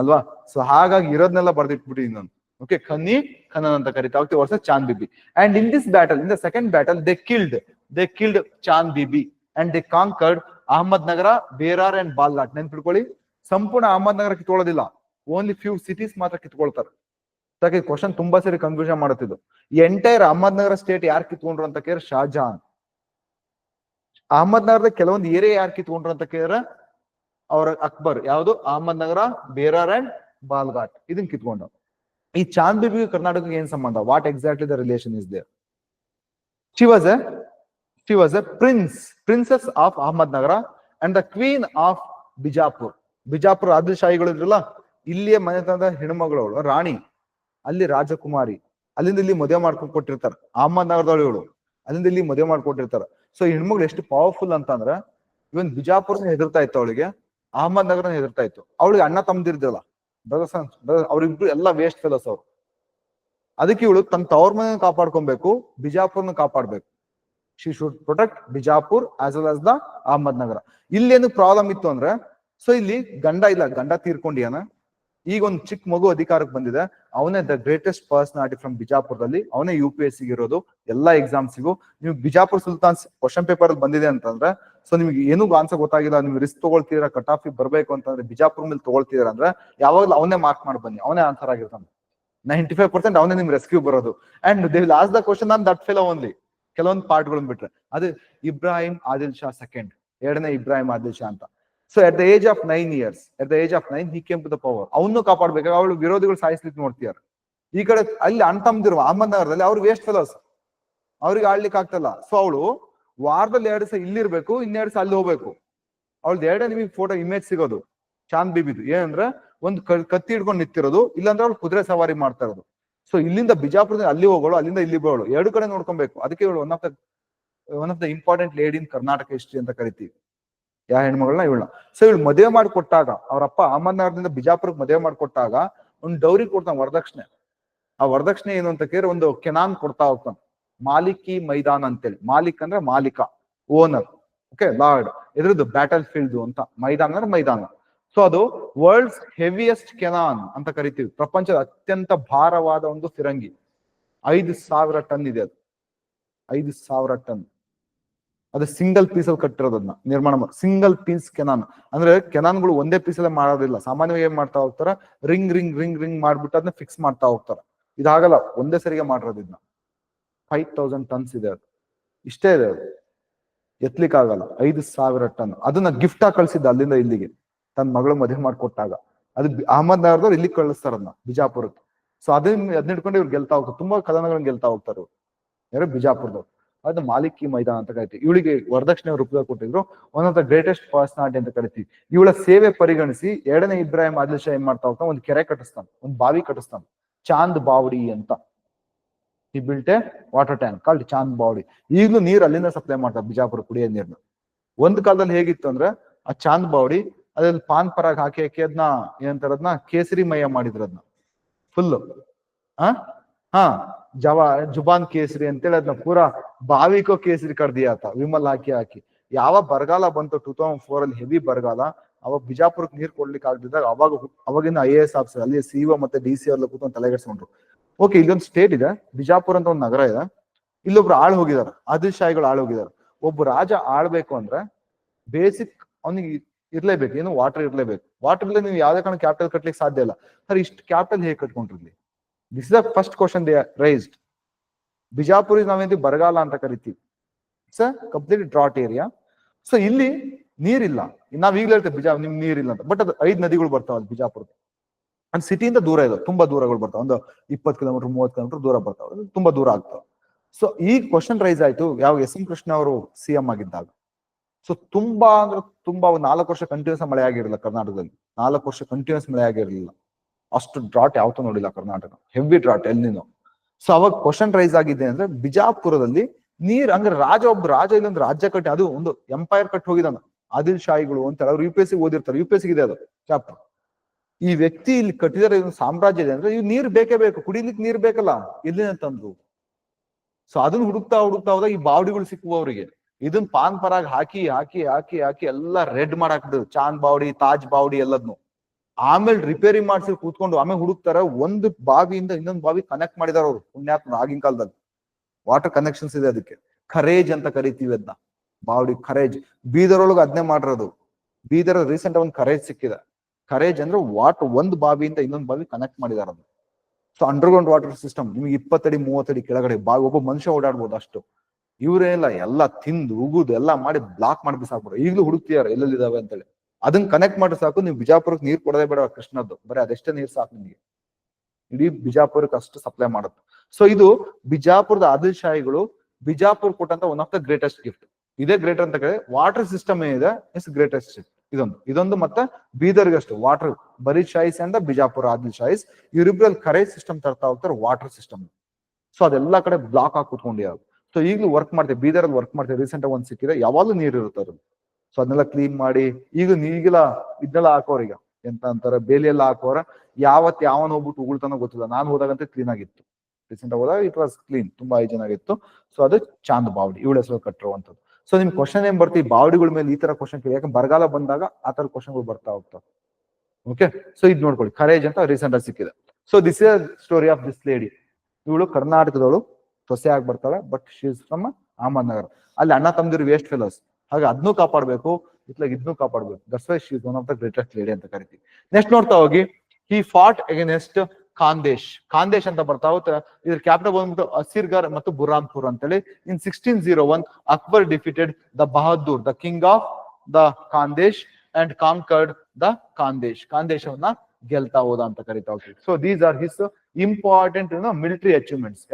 ಅಲ್ವಾ? ಸೊ ಹಾಗಾಗಿ ಇರೋದ್ನೆಲ್ಲ ಬರ್ದಿಟ್ಬಿಡಿ ನಾನು ಓಕೆ ಖನಿ, ಖನನ್ ಅಂತ ಕರಿತಾ ಹೋಗ್ತೀವಿ ವರ್ಷ Chand Bibi. And in this battle in the second battle they killed they killed Chand Bibi. And they conquered Ahmadnagar Berar and Balaghat ನೆನ್ಪಿಟ್ಕೊಳ್ಳಿ. ಸಂಪೂರ್ಣ ಅಹಮದ್ ನಗರ ಕಿತ್ಕೊಳ್ಳೋದಿಲ್ಲ. ಓನ್ಲಿ ಫ್ಯೂ ಸಿಟೀಸ್ ಮಾತ್ರ ಕಿತ್ಕೊಳ್ತಾರೆ. ಕ್ವಶನ್ ತುಂಬಾ ಸರಿ ಕನ್ಫ್ಯೂಷನ್ ಮಾಡುತ್ತಿದ್ದು. ಎಂಟೈರ್ ಅಹಮದ್ ನಗರ ಸ್ಟೇಟ್ ಯಾರು ಕಿತ್ಕೊಂಡ್ರು ಅಂತ ಕೇಳಿ ಶಾಜಹಾನ್ ಅಹಮದ್ ನಗರದ ಕೆಲವೊಂದು ಏರಿಯಾ ಯಾರು ಕಿತ್ಕೊಂಡ್ರು ಅಂತ ಕೇಳಿದ್ರೆ ಅವರ ಅಕ್ಬರ್, ಯಾವುದು? Ahmadnagar Berar and Balaghat. ಇದನ್ನ ಕಿತ್ಕೊಂಡ ಈ ಚಾಂದ್ ಬಿಬಿ ಕರ್ನಾಟಕಕ್ಕೆ ಏನ್ ಸಂಬಂಧ? What exactly the relation is there she was a she was a prince princess of Ahmadnagar and the queen of Bijapur Bijapur ಆದಿಲ್ಶಾಹಿಗಳು ಇದ್ರಲ್ಲ, ಇಲ್ಲಿಯ ಮನೆತನದ ಹೆಣ್ಮಗಳು ಅವಳು ರಾಣಿ. ಅಲ್ಲಿ ರಾಜಕುಮಾರಿ. ಅಲ್ಲಿಂದ ಇಲ್ಲಿ ಮದುವೆ ಮಾಡ್ಕೊಂಡು ಕೊಟ್ಟಿರ್ತಾರೆ. ಅಹಮದ್ ನಗರದವಳು ಅಲ್ಲಿಂದ ಇಲ್ಲಿ ಮದುವೆ ಮಾಡ್ಕೊಟ್ಟಿರ್ತಾರ. ಸೊ ಹೆಣ್ಮಗಳು ಎಷ್ಟು ಪವರ್ಫುಲ್ ಅಂತಂದ್ರೆ, ಇವನ್ ಬಿಜಾಪುರ್ನ ಹೆದರ್ತಾ ಇತ್ತು ಅವಳಿಗೆ ಅಹಮದ್ ನಗರನ ಹೆದರ್ತಾ ಇತ್ತು. ಅವಳಿಗೆ ಅಣ್ಣ ತಮ್ಮದಿರ್ದಿಲ್ಲ ಬ್ರದರ್ಸ್ ಅವ್ರಿಬ್ರು ಎಲ್ಲ ವೇಸ್ಟ್ ಫೆಲೋಸ್ ಅವ್ರು. ಅದಕ್ಕೆ ಇವಳು ತನ್ನ ತವರ್ ಮನೆ ಕಾಪಾಡ್ಕೊಬೇಕು, ಬಿಜಾಪುರ್ನ ಕಾಪಾಡ್ಬೇಕು. She should protect Bijapur as well as the Ahmadnagar ಇಲ್ಲೇನು ಪ್ರಾಬ್ಲಮ್ ಇತ್ತು ಅಂದ್ರೆ ಸೊ ಇಲ್ಲಿ ಗಂಡ ಇಲ್ಲ, ಗಂಡ ತೀರ್ಕೊಂಡಿಯಾನ. ಈಗ ಒಂದು ಚಿಕ್ಕ ಮಗು ಅಧಿಕಾರಕ್ಕೆ ಬಂದಿದೆ. ಅವನೇ ದ ಗ್ರೇಟೆಸ್ಟ್ ಪರ್ಸನಾಲಿಟಿ ಫ್ರಮ್ ಬಿಜಾಪುರದಲ್ಲಿ. ಅವನೇ ಯು ಪಿ ಇರೋದು. ಎಲ್ಲಾ ಎಕ್ಸಾಮ್ಸ್ಗೂ ನೀವು ಬಿಜಾಪುರ್ ಸುಲ್ತಾನ್ಸ್ ಕ್ವಶನ್ ಪೇಪರ್ ಬಂದಿದೆ ಅಂತಂದ್ರೆ ಸೊ ನಿಮ್ಗೆ ಏನೂ ಆನ್ಸರ್ ಗೊತ್ತಾಗಿಲ್ಲ. ನೀವು ರಿಸ್ಕ್ ತಗೊಳ್ತೀರಾ ಕಟ್ ಆಫ್ ಬರಬೇಕು ಅಂತಂದ್ರೆ, ಬಿಜಾಪುರ ಮೇಲೆ ತಗೊಳ್ತೀರಾ ಅಂದ್ರೆ, ಯಾವಾಗಲೂ ಅವನೇ ಮಾರ್ಕ್ ಮಾಡಿ ಬನ್ನಿ. ಅವನೇ ಆನ್ಸರ್ ಆಗಿರ್ತಾನೆ. ನೈಂಟಿ ಫೈವ್ ಪರ್ಸೆಂಟ್ ಅವನೇ ನಿಮ್ ರೆಸ್ಕ್ಯೂ ಬರೋದು. And they lost the question ನಾನು ದಟ್ ಫೆಲ್ ಓನ್ಲಿ ಕೆಲವೊಂದು ಪಾರ್ಟ್ಗಳನ್ನ ಬಿಟ್ರೆ. ಅದು ಇಬ್ರಾಹಿಂ ಆದಿಲ್ ಶಾ ಸೆಕೆಂಡ್ ಎರಡನೇ ಇಬ್ರಾಹಿಂ ಆದಿಲ್ ಶಾ ಅಂತ. So at the age of nine years at the age of nine he to the power ಅವನು ಕಾಪಾಡ್ಬೇಕಾಗ ಅವಳು ವಿರೋಧಿಗಳು ಸಾಯಿಸ್ಲಿಕ್ಕೆ ನೋಡ್ತೀಯಾರ ಈ ಕಡೆ ಅಲ್ಲಿ ಅಣ್ತಮ್ದಿರುವ ಅಹಮದ್ ನಗರದಲ್ಲಿ ಅವ್ರು ವೇಸ್ಟ್ ಫೆಲೋಸ್ ಅವ್ರಿಗೆ ಆಡ್ಲಿಕ್ಕೆ ಆಗ್ತಲ್ಲ. ಸೊ ಅವಳು ವಾರದಲ್ಲಿ ಎರಡು ಸಹ ಇಲ್ಲಿರ್ಬೇಕು, ಇನ್ನೆರಡು ಸಹ ಅಲ್ಲಿ ಹೋಗ್ಬೇಕು. ಅವಳ್ದು ಎರಡೇ ನಿಮಗೆ ಫೋಟೋ ಇಮೇಜ್ ಸಿಗೋದು. ಚಾಂದ್ ಬಿಬಿದು. ಏನಂದ್ರೆ ಒಂದು ಕತ್ತಿ ಹಿಡ್ಕೊಂಡು ನಿಂತಿರೋದು, ಇಲ್ಲಾಂದ್ರೆ ಅವಳು ಕುದುರೆ ಸವಾರಿ ಮಾಡ್ತಾ ಇರೋದು. ಸೊ ಇಲ್ಲಿಂದ ಬಿಜಾಪುರದಿಂದ ಅಲ್ಲಿ ಹೋಗೋಳು, ಅಲ್ಲಿಂದ ಇಲ್ಲಿ ಬರೋಳು. ಎರಡು ಕಡೆ ನೋಡ್ಕೊಬೇಕು. ಅದಕ್ಕೆ ಇವಳು one of the one of the important lady in Karnataka history ಅಂತ ಕರಿತೀವಿ. ಯಾವ ಹೆಣ್ಮಗಳನ್ನ ಇವಳನ್ನ. ಸೊ ಇವಳು ಮದುವೆ ಮಾಡಿಕೊಟ್ಟಾಗ, ಅವರಪ್ಪ ಅಹಮದ್ನಗರದಿಂದ ಬಿಜಾಪುರಕ್ಕೆ ಮದುವೆ ಮಾಡಿಕೊಟ್ಟಾಗ ಒಂದು ಡೌರಿ ಕೊಡ್ತಾನೆ ವರದಕ್ಷಿಣೆ. ಆ ವರದಕ್ಷಿಣೆ ಏನು ಅಂತ ಕೇಳಿ ಒಂದು ಕೆನಾನ್ ಕೊಡ್ತಾ ಹೋಗ್ತಾನೆ. ಮಾಲಿಕಿ ಮೈದಾನ ಅಂತೇಳಿ. ಮಾಲಿಕ್ ಅಂದ್ರೆ ಮಾಲಿಕ, ಓನರ್ ಓಕೆ ಲಾರ್ಡ್. ಇದ್ರದ್ದು ಬ್ಯಾಟಲ್ ಫೀಲ್ಡ್ ಅಂತ. ಮೈದಾನ ಅಂದ್ರೆ ಮೈದಾನ. ಸೊ ಅದು ವರ್ಲ್ಡ್ಸ್ ಹೆವಿಯೆಸ್ಟ್ ಕೆನಾನ್ ಅಂತ ಕರಿತೀವಿ. ಪ್ರಪಂಚದ ಅತ್ಯಂತ ಭಾರವಾದ ಒಂದು ಫಿರಂಗಿ. ಐದು ಸಾವಿರ ಟನ್ ಇದೆ ಅದು. ಐದು ಸಾವಿರ ಟನ್. ಅದು ಸಿಂಗಲ್ ಪೀಸ್ ಅಲ್ಲಿ ಕಟ್ಟಿರೋದನ್ನ ನಿರ್ಮಾಣ ಸಿಂಗಲ್ ಪೀಸ್ ಕೆನಾನ್ ಅಂದ್ರೆ ಕೆನಾನ್ಗಳು ಒಂದೇ ಪೀಸ್ ಅಲ್ಲೇ ಮಾಡೋದಿಲ್ಲ. ಸಾಮಾನ್ಯವಾಗಿ ಏನ್ ಮಾಡ್ತಾ ಹೋಗ್ತಾರ? ರಿಂಗ್ ರಿಂಗ್ ರಿಂಗ್ ರಿಂಗ್ ಮಾಡ್ಬಿಟ್ಟು ಅದನ್ನ ಫಿಕ್ಸ್ ಮಾಡ್ತಾ ಹೋಗ್ತಾರ. ಇದಾಗಲ್ಲ, ಒಂದೇ ಸರಿಗೆ ಮಾಡಿರೋದಿದ್ನ. ಫೈವ್ ತೌಸಂಡ್ ಟನ್ಸ್ ಇದೆ ಅದು. ಇಷ್ಟೇ ಇದೆ ಅದು. ಎತ್ಲಿಕ್ಕೆ ಆಗಲ್ಲ ಐದು ಸಾವಿರ ಟನ್ ಅದನ್ನ ಗಿಫ್ಟ್ ಆಗಿ ಕಳ್ಸಿದ್ದ ಅಲ್ಲಿಂದ ಇಲ್ಲಿಗೆ. ತನ್ನ ಮಗಳು ಮದುವೆ ಮಾಡ್ಕೊಟ್ಟಾಗ. ಅದು ಅಹಮದ್ ಅಹಮದ್ನಗರದವ್ರು ಇಲ್ಲಿ ಕಳಿಸ್ತಾರ ಅದನ್ನ ಬಿಜಾಪುರಕ್ಕೆ. ಸೊ ಅದನ್ನ ಅದನ್ನ ಹಿಡ್ಕೊಂಡು ಇವ್ರು ಗೆಲ್ತಾ ಹೋಗ್ತಾರೆ. ತುಂಬಾ ಕದನಗಳನ್ನ ಗೆಲ್ತಾ ಹೋಗ್ತಾರೆ ಇವ್ರು. ಯಾರು ಬಿಜಾಪುರದವ್ರು. ಅದು ಮಾಲಿಕಿ ಮೈದಾನ ಅಂತ ಕರಿತೀವಿ. ಇವಳಿಗೆ ವರದಕ್ಷಿಣೆ ರೂಪದಾಗ ಕೊಟ್ಟಿದ್ರು. One of the greatest personality ಅಂತ ಕರಿತೀವಿ. ಇವಳ ಸೇವೆ ಪರಿಗಣಿಸಿ ಎರಡನೇ ಇಬ್ರಾಹಿಂ ಆದಿಲ್ ಶಾ ಏನ್ ಮಾಡ್ತಾ ಹೋಗ್ತಾ ಒಂದು ಕೆರೆ ಕಟ್ಟಿಸ್ತಾನೆ. ಒಂದು ಬಾವಿ ಕಟ್ಟಿಸ್ತಾನೆ. ಚಾಂದ್ ಬಾವಡಿ ಅಂತ. ಈ built water tank called Chand Bawdi. ಈಗಲೂ ನೀರು ಅಲ್ಲಿಂದ ಸಪ್ಲೈ ಮಾಡ್ತಾರೆ ಬಿಜಾಪುರ ಕುಡಿಯೋ ನೀರ್ನ. ಒಂದ್ ಕಾಲದಲ್ಲಿ ಹೇಗಿತ್ತು ಅಂದ್ರೆ ಆ ಚಾಂದ್ ಬಾವಡಿ ಅದ್ರಲ್ಲಿ ಪಾನ್ ಪರಾಗ್ ಹಾಕಿ ಹಾಕಿ ಅದನ್ನ ಏನಂತಾರ ಅದನ್ನ ಕೇಸರಿ ಮಯ ಮಾಡಿದ್ರ ಅದನ್ನ ಫುಲ್ ಹಾ ಹಾ. ಜವ ಜುಬಾನ್ ಕೇಸರಿ ಅಂತೇಳಿ ಅದನ್ನ ಪೂರಾ ಬಾವಿಕೋ ಕೇಸರಿ ಕಡ್ದಿ ಆತ, ವಿಮಲ್ ಹಾಕಿ ಹಾಕಿ. ಯಾವ ಬರಗಾಲ ಬಂತು ಟೂ ತೌಸಂಡ್ ಫೋರ್ ಅಲ್ಲಿ ಹೆವಿ ಬರಗಾಲ, ಅವಾಗ ಬಿಜಾಪುರಕ್ಕೆ ನೀರ್ ಕೊಡ್ಲಿಕ್ಕೆ ಆಗದಿದ್ದಾಗ ಅವಾಗ ಅವಾಗಿನ ಐ ಎ ಎಸ್ ಆಫೀಸರ್ ಅಲ್ಲಿ ಸಿಒ ಮತ್ತೆ ಡಿ ಸಿ ಅವ್ರಲ್ಲಿ ಕೂತ್ಕೊಂಡು ತಲೆಗೆಡ್ಸ್ಕೊಂಡ್ರು ಓಕೆ ಇಲ್ಲೊಂದು ಸ್ಟೇಟ್ ಇದೆ, ಬಿಜಾಪುರ ಅಂತ ಒಂದು ನಗರ ಇದೆ. ಇಲ್ಲೊಬ್ರು ಆಳ್ ಹೋಗಿದಾರೆ ಆದಿಲ್ ಶಾಹಿಗಳು ಆಳ್ ಹೋಗಿದಾರೆ. ಒಬ್ಬ ರಾಜ ಆಳ್ಬೇಕು ಅಂದ್ರೆ ಬೇಸಿಕ್ ಅವನಿಗೆ ಇರ್ಲೇಬೇಕು, ಏನು ವಾಟರ್ ಇರ್ಲೇಬೇಕು. ವಾಟರ್ ಇಲ್ಲ ನೀವು ಯಾವ್ದೇ ಕಾರಣ ಕ್ಯಾಪಿಟಲ್ ಕಟ್ಲಿಕ್ಕೆ ಸಾಧ್ಯ ಇಲ್ಲ. ಸರ್, ಇಷ್ಟು ಕ್ಯಾಪಿಟಲ್ ಹೇಗೆ ಕಟ್ಕೊಂಡಿರ್ಲಿ this is the first question they raised Bijapur ನಾವೇನ್ ಬರಗಾಲ ಅಂತ ಕರಿತೀವಿ. Sir complete drought area so ಇಲ್ಲಿ ನೀರಿಲ್ಲ. ನಾವ್ ಈಗಲೇ ಹೇಳ್ತೇವೆ ಬಿಜಾ, ನಿಮ್ಗೆ ನೀರಿಲ್ಲ ಅಂತ. ಬಟ್ ಅದು ಐದ್ ನದಿಗಳು ಬರ್ತಾವ ಅಲ್ಲಿ ಬಿಜಾಪುರದ. ಅಂಡ್ ಸಿಟಿಯಿಂದ ದೂರ ಇದೆ. ತುಂಬಾ ದೂರಗಳು ಬರ್ತಾವ. ಒಂದು ಇಪ್ಪತ್ತು ಕಿಲೋಮೀಟರ್, ಮೂವತ್ತು ಕಿಲೋಮೀಟರ್ ದೂರ ಬರ್ತಾವ. ತುಂಬಾ ದೂರ ಆಗ್ತಾವ. ಸೊ ಈ ಕ್ವಶನ್ ರೈಸ್ ಆಯ್ತು. ಯಾವ ಎಸ್ ಎಂ ಕೃಷ್ಣ ಅವರು ಸಿ ಎಂ ಆಗಿದ್ದಾಗ. ಸೊ ತುಂಬಾ ಅಂದ್ರೆ ತುಂಬಾ ನಾಲ್ಕು ವರ್ಷ ಕಂಟಿನ್ಯೂಸ್ ಮಳೆ ಆಗಿರಲಿಲ್ಲ ಕರ್ನಾಟಕದಲ್ಲಿ. ನಾಲ್ಕು ವರ್ಷ ಕಂಟಿನ್ಯೂಸ್ ಮಳೆ ಆಗಿರಲಿಲ್ಲ. ಅಷ್ಟು ಡ್ರಾಟ್ ಯಾವತ್ತೂ ನೋಡಿಲ್ಲ ಕರ್ನಾಟಕ. ಹೆವಿ ಡ್ರಾಟ್ ಎಲ್ಲಿನೋ ಸೊ ಅವಾಗ ಕ್ವಶನ್ ರೈಸ್ ಆಗಿದೆ ಅಂದ್ರೆ ಬಿಜಾಪುರದಲ್ಲಿ ನೀರ್ ಅಂದ್ರೆ ರಾಜ ಒಬ್ಬ ರಾಜ ಇಲ್ಲೊಂದು ರಾಜ್ಯ ಕಟ್ಟಿ, ಅದು ಒಂದು ಎಂಪೈರ್ ಕಟ್ಟಿ ಹೋಗಿದಾನ ಆದಿಲ್ ಶಾಹಿಗಳು ಅಂತಾರೆ ಅವ್ರು ಯು ಪಿ ಎಸ್ ಸಿ ಓದಿರ್ತಾರೆ. ಯು ಪಿ ಎಸ್ ಇದೆ ಅದು ಚಾಪ್ಟರ್ ಈ ವ್ಯಕ್ತಿ ಇಲ್ಲಿ ಕಟ್ಟಿದರೆ ಇದೊಂದು ಸಾಮ್ರಾಜ್ಯ ಇದೆ ಅಂದ್ರೆ ಇವ್ ನೀರ್ ಬೇಕೇ ಬೇಕು, ಕುಡಿಲಿಕ್ಕೆ ನೀರ್ ಬೇಕಲ್ಲ ಇಲ್ಲಿನ ತಂದ್ರು ಸೊ ಅದನ್ನ ಹುಡುಕ್ತಾ ಹುಡುಕ್ತಾ ಹೋದಾಗ ಈ ಬಾವಡಿಗಳು ಸಿಕ್ಕುವ ಅವರಿಗೆ. ಇದನ್ನ ಪಾನ್ ಪರಾಗ್ ಹಾಕಿ ಹಾಕಿ ಹಾಕಿ ಹಾಕಿ ಎಲ್ಲ ರೆಡ್ ಮಾಡಾಕ್ಬಿಡುದು ಚಾಂದ್ ಬಾವಡಿ, ತಾಜ್ ಬಾವಡಿ ಎಲ್ಲದ್ನು. ಆಮೇಲೆ ರಿಪೇರಿ ಮಾಡ್ಸಿ ಕೂತ್ಕೊಂಡು ಆಮೇಲೆ ಹುಡುಕ್ತಾರ ಒಂದು ಬಾವಿಯಿಂದ ಇನ್ನೊಂದು ಬಾವಿ ಕನೆಕ್ಟ್ ಮಾಡಿದಾರ ಅವ್ರು. ಪುಣ್ಯಾತ್ಮ ಆಗಿನ ಕಾಲದಲ್ಲಿ. ವಾಟರ್ ಕನೆಕ್ಷನ್ಸ್ ಇದೆ ಅದಕ್ಕೆ. ಖರೇಜ್ ಅಂತ ಕರಿತೀವಿ ಅದನ್ನ ಬಾವಡಿ ಖರೇಜ್ ಬೀದರ್ ಒಳಗೆ ಅದನ್ನೇ ಮಾಡಿರೋದು. ಬೀದರ್ ರೀಸೆಂಟ್ ಒಂದು ಖರೇಜ್ ಸಿಕ್ಕಿದೆ. ಖರೇಜ್ ಅಂದ್ರೆ ವಾಟ್ ಒಂದು ಬಾವಿಯಿಂದ ಇನ್ನೊಂದು ಬಾವಿ ಕನೆಕ್ಟ್ ಮಾಡಿದಾರ ಅದು ಸೊ ಅಂಡರ್ಗ್ರೌಂಡ್ ವಾಟರ್ ಸಿಸ್ಟಮ್ ನಿಮ್ಗೆ ಇಪ್ಪತ್ತಡಿ ಮೂವತ್ತಡಿ ಕೆಳಗಡೆ ಬಾವಿ ಒಬ್ಬ ಮನುಷ್ಯ ಓಡಾಡ್ಬೋದು ಅಷ್ಟು. ಇವ್ರೇನಿಲ್ಲ ಎಲ್ಲ ತಿಂದು ಉಗುದು, ಎಲ್ಲ ಮಾಡಿ ಬ್ಲಾಕ್ ಮಾಡಿ ಬಿಸಾಕ್ಬಿಡ್ರು ಈಗಲೂ ಹುಡುಕ್ತಿದಾರೆ, ಎಲ್ಲೆಲ್ಲಿದಾವೆ ಅಂತೇಳಿ. ಅದನ್ನ ಕನೆಕ್ಟ್ ಮಾಡ್ರೆ ಸಾಕು, ನೀವು ಬಿಜಾಪುರಕ್ಕೆ ನೀರು ಕೊಡದೆ ಬೇಡ ಕೃಷ್ಣದ್ದು. ಬರೀ ಅದೆಷ್ಟೇ ನೀರು ಸಾಕು ನಿಮಗೆ. ಇಡೀ ಬಿಜಾಪುರಕ್ಕೆ ಅಷ್ಟು ಸಪ್ಲೈ ಮಾಡುತ್ತೆ. ಸೊ ಇದು ಬಿಜಾಪುರದ ಆದಿಲ್ ಶಾಹಿಗಳು ಬಿಜಾಪುರ್ ಕೊಟ್ಟಂತ one of the greatest gift ಇದೇ ಗ್ರೇಟರ್ ಅಂತ ಕೇಳಿ ವಾಟರ್ ಸಿಸ್ಟಮ್ ಏನಿದೆ ಇಸ್ ಗ್ರೇಟೆಸ್ಟ್ ಇದೊಂದು. ಇದೊಂದು ಮತ್ತೆ ಬೀದರ್ಗೆ ಅಷ್ಟು ವಾಟರ್ ಬರೀ ಶಾಯಿಸ್ ಅಂತ ಬಿಜಾಪುರ ಆದಿಲ್ ಶಾಯಿಸ್ ಇವರಿಬ್ರಲ್ಲಿ ಕರೆ ಸಿಸ್ಟಮ್ ತರ್ತಾ ಹೋಗ್ತಾರೆ ವಾಟರ್ ಸಿಸ್ಟಮ್ ಸೊ ಅದೆಲ್ಲ ಕಡೆ ಬ್ಲಾಕ್ ಆಗಿ ಕುತ್ಕೊಂಡಿರೋದು ಸೊ ಈಗಲೂ ವರ್ಕ್ ಮಾಡ್ತೀವಿ, ಬೀದರಲ್ಲಿ ವರ್ಕ್ ಮಾಡ್ತೀವಿ. ರೀಸೆಂಟ್ ಆಗಿ ಒಂದ್ ಸಿಕ್ಕಿದೆ ಯಾವಾಗಲೂ ನೀರು ಇರುತ್ತೆ ಸೊ ಅದನ್ನೆಲ್ಲ ಕ್ಲೀನ್ ಮಾಡಿ, ಈಗ ನೀಗಿಲ್ಲ ಇದನ್ನೆಲ್ಲ ಹಾಕೋರ್ ಈಗ. ಎಂತ ಅಂತಾರೆ? ಬೇಲಿಯೆಲ್ಲ ಹಾಕೋರ. ಯಾವತ್ ಯಾವನ್ ಹೋಗ್ಬಿಟ್ಟು ಉಗುಳ್ತಾನೋ ಗೊತ್ತಿಲ್ಲ. ನಾನು ಹೋದಾಗಂತ ಕ್ಲೀನ್ ಆಗಿತ್ತು. ರೀಸೆಂಟ್ ಆಗಿ ಹೋದಾಗ ಇಟ್ ವಾಸ್ ಕ್ಲೀನ್ ತುಂಬಾ ಐಜನ್ ಆಗಿತ್ತು. ಸೊ ಅದು ಚಾಂದ್ ಬಾವಡಿ, ಇವಳ ಹೆಸರು ಕಟ್ಟಿರುವಂತದ್ದು ಸೊ ನಿಮ್ ಕ್ವಶನ್ ಏನ್ ಬರ್ತೀವಿ ಬಾವಡಿಗಳ ಮೇಲೆ ಈ ತರ ಕ್ವಶನ್ ಕೇಳಿ. ಯಾಕಂದ್ರೆ ಬರಗಾಲ ಬಂದಾಗ ಆ ತರ ಕ್ವಶನ್ಗಳು ಬರ್ತಾ ಹೋಗ್ತಾವೆ. ಓಕೆ ಸೊ ಇದು ನೋಡ್ಕೊಳ್ಳಿ. ಖರೇಜ್ ಅಂತ ರೀಸೆಂಟ್ ಆಗಿ ಸಿಕ್ಕಿದೆ. So this is story of this lady ಇವಳು ಕರ್ನಾಟಕದವಳು, ಸೊಸೆ ಆಗಿ ಬರ್ತಾಳೆ ಬಟ್ ಶೀಸ್ ಫ್ರಮ್ ಅಹಮದ್ನಗರ್. ಅಲ್ಲಿ ಅಣ್ಣ ತಮ್ಮದಿರು ವೇಸ್ಟ್ ಫೆಲೋಸ್ ಹಾಗೆ ಅದನ್ನು ಕಾಪಾಡಬೇಕು ಇತ್ಲಾಗ ಇದನ್ನು ಕಾಪಾಡಬೇಕು. That's why she's one of the greatest lady ಅಂತ ಕರಿತೀವಿ. ನೆಕ್ಸ್ಟ್ ನೋಡ್ತಾ ಹೋಗಿ ಹಿ ಫಾಟ್ ಅಗೇನೆಸ್ಟ್ ಖಾಂದೇಶ್ ಖಾಂದೇಶ್ ಅಂತ ಬರ್ತಾ ಹೋಗ್ತಾ ಇದ್ರ ಕ್ಯಾಪಿಟಲ್ ಬಂದ್ಬಿಟ್ಟು ಅಸಿರ್ಗರ್ ಮತ್ತು ಬುರಾನ್ಪುರ್ ಅಂತೇಳಿ. In sixteen zero one Akbar defeated the Bahadur the king of the Khandesh and conquered the Khandesh ಖಾಂದೇಶವನ್ನ ಗೆಲ್ತಾ ಹೋದ ಅಂತ ಕರಿತಾ ಹೋಗ್ತೀವಿ. So these are his important military achievements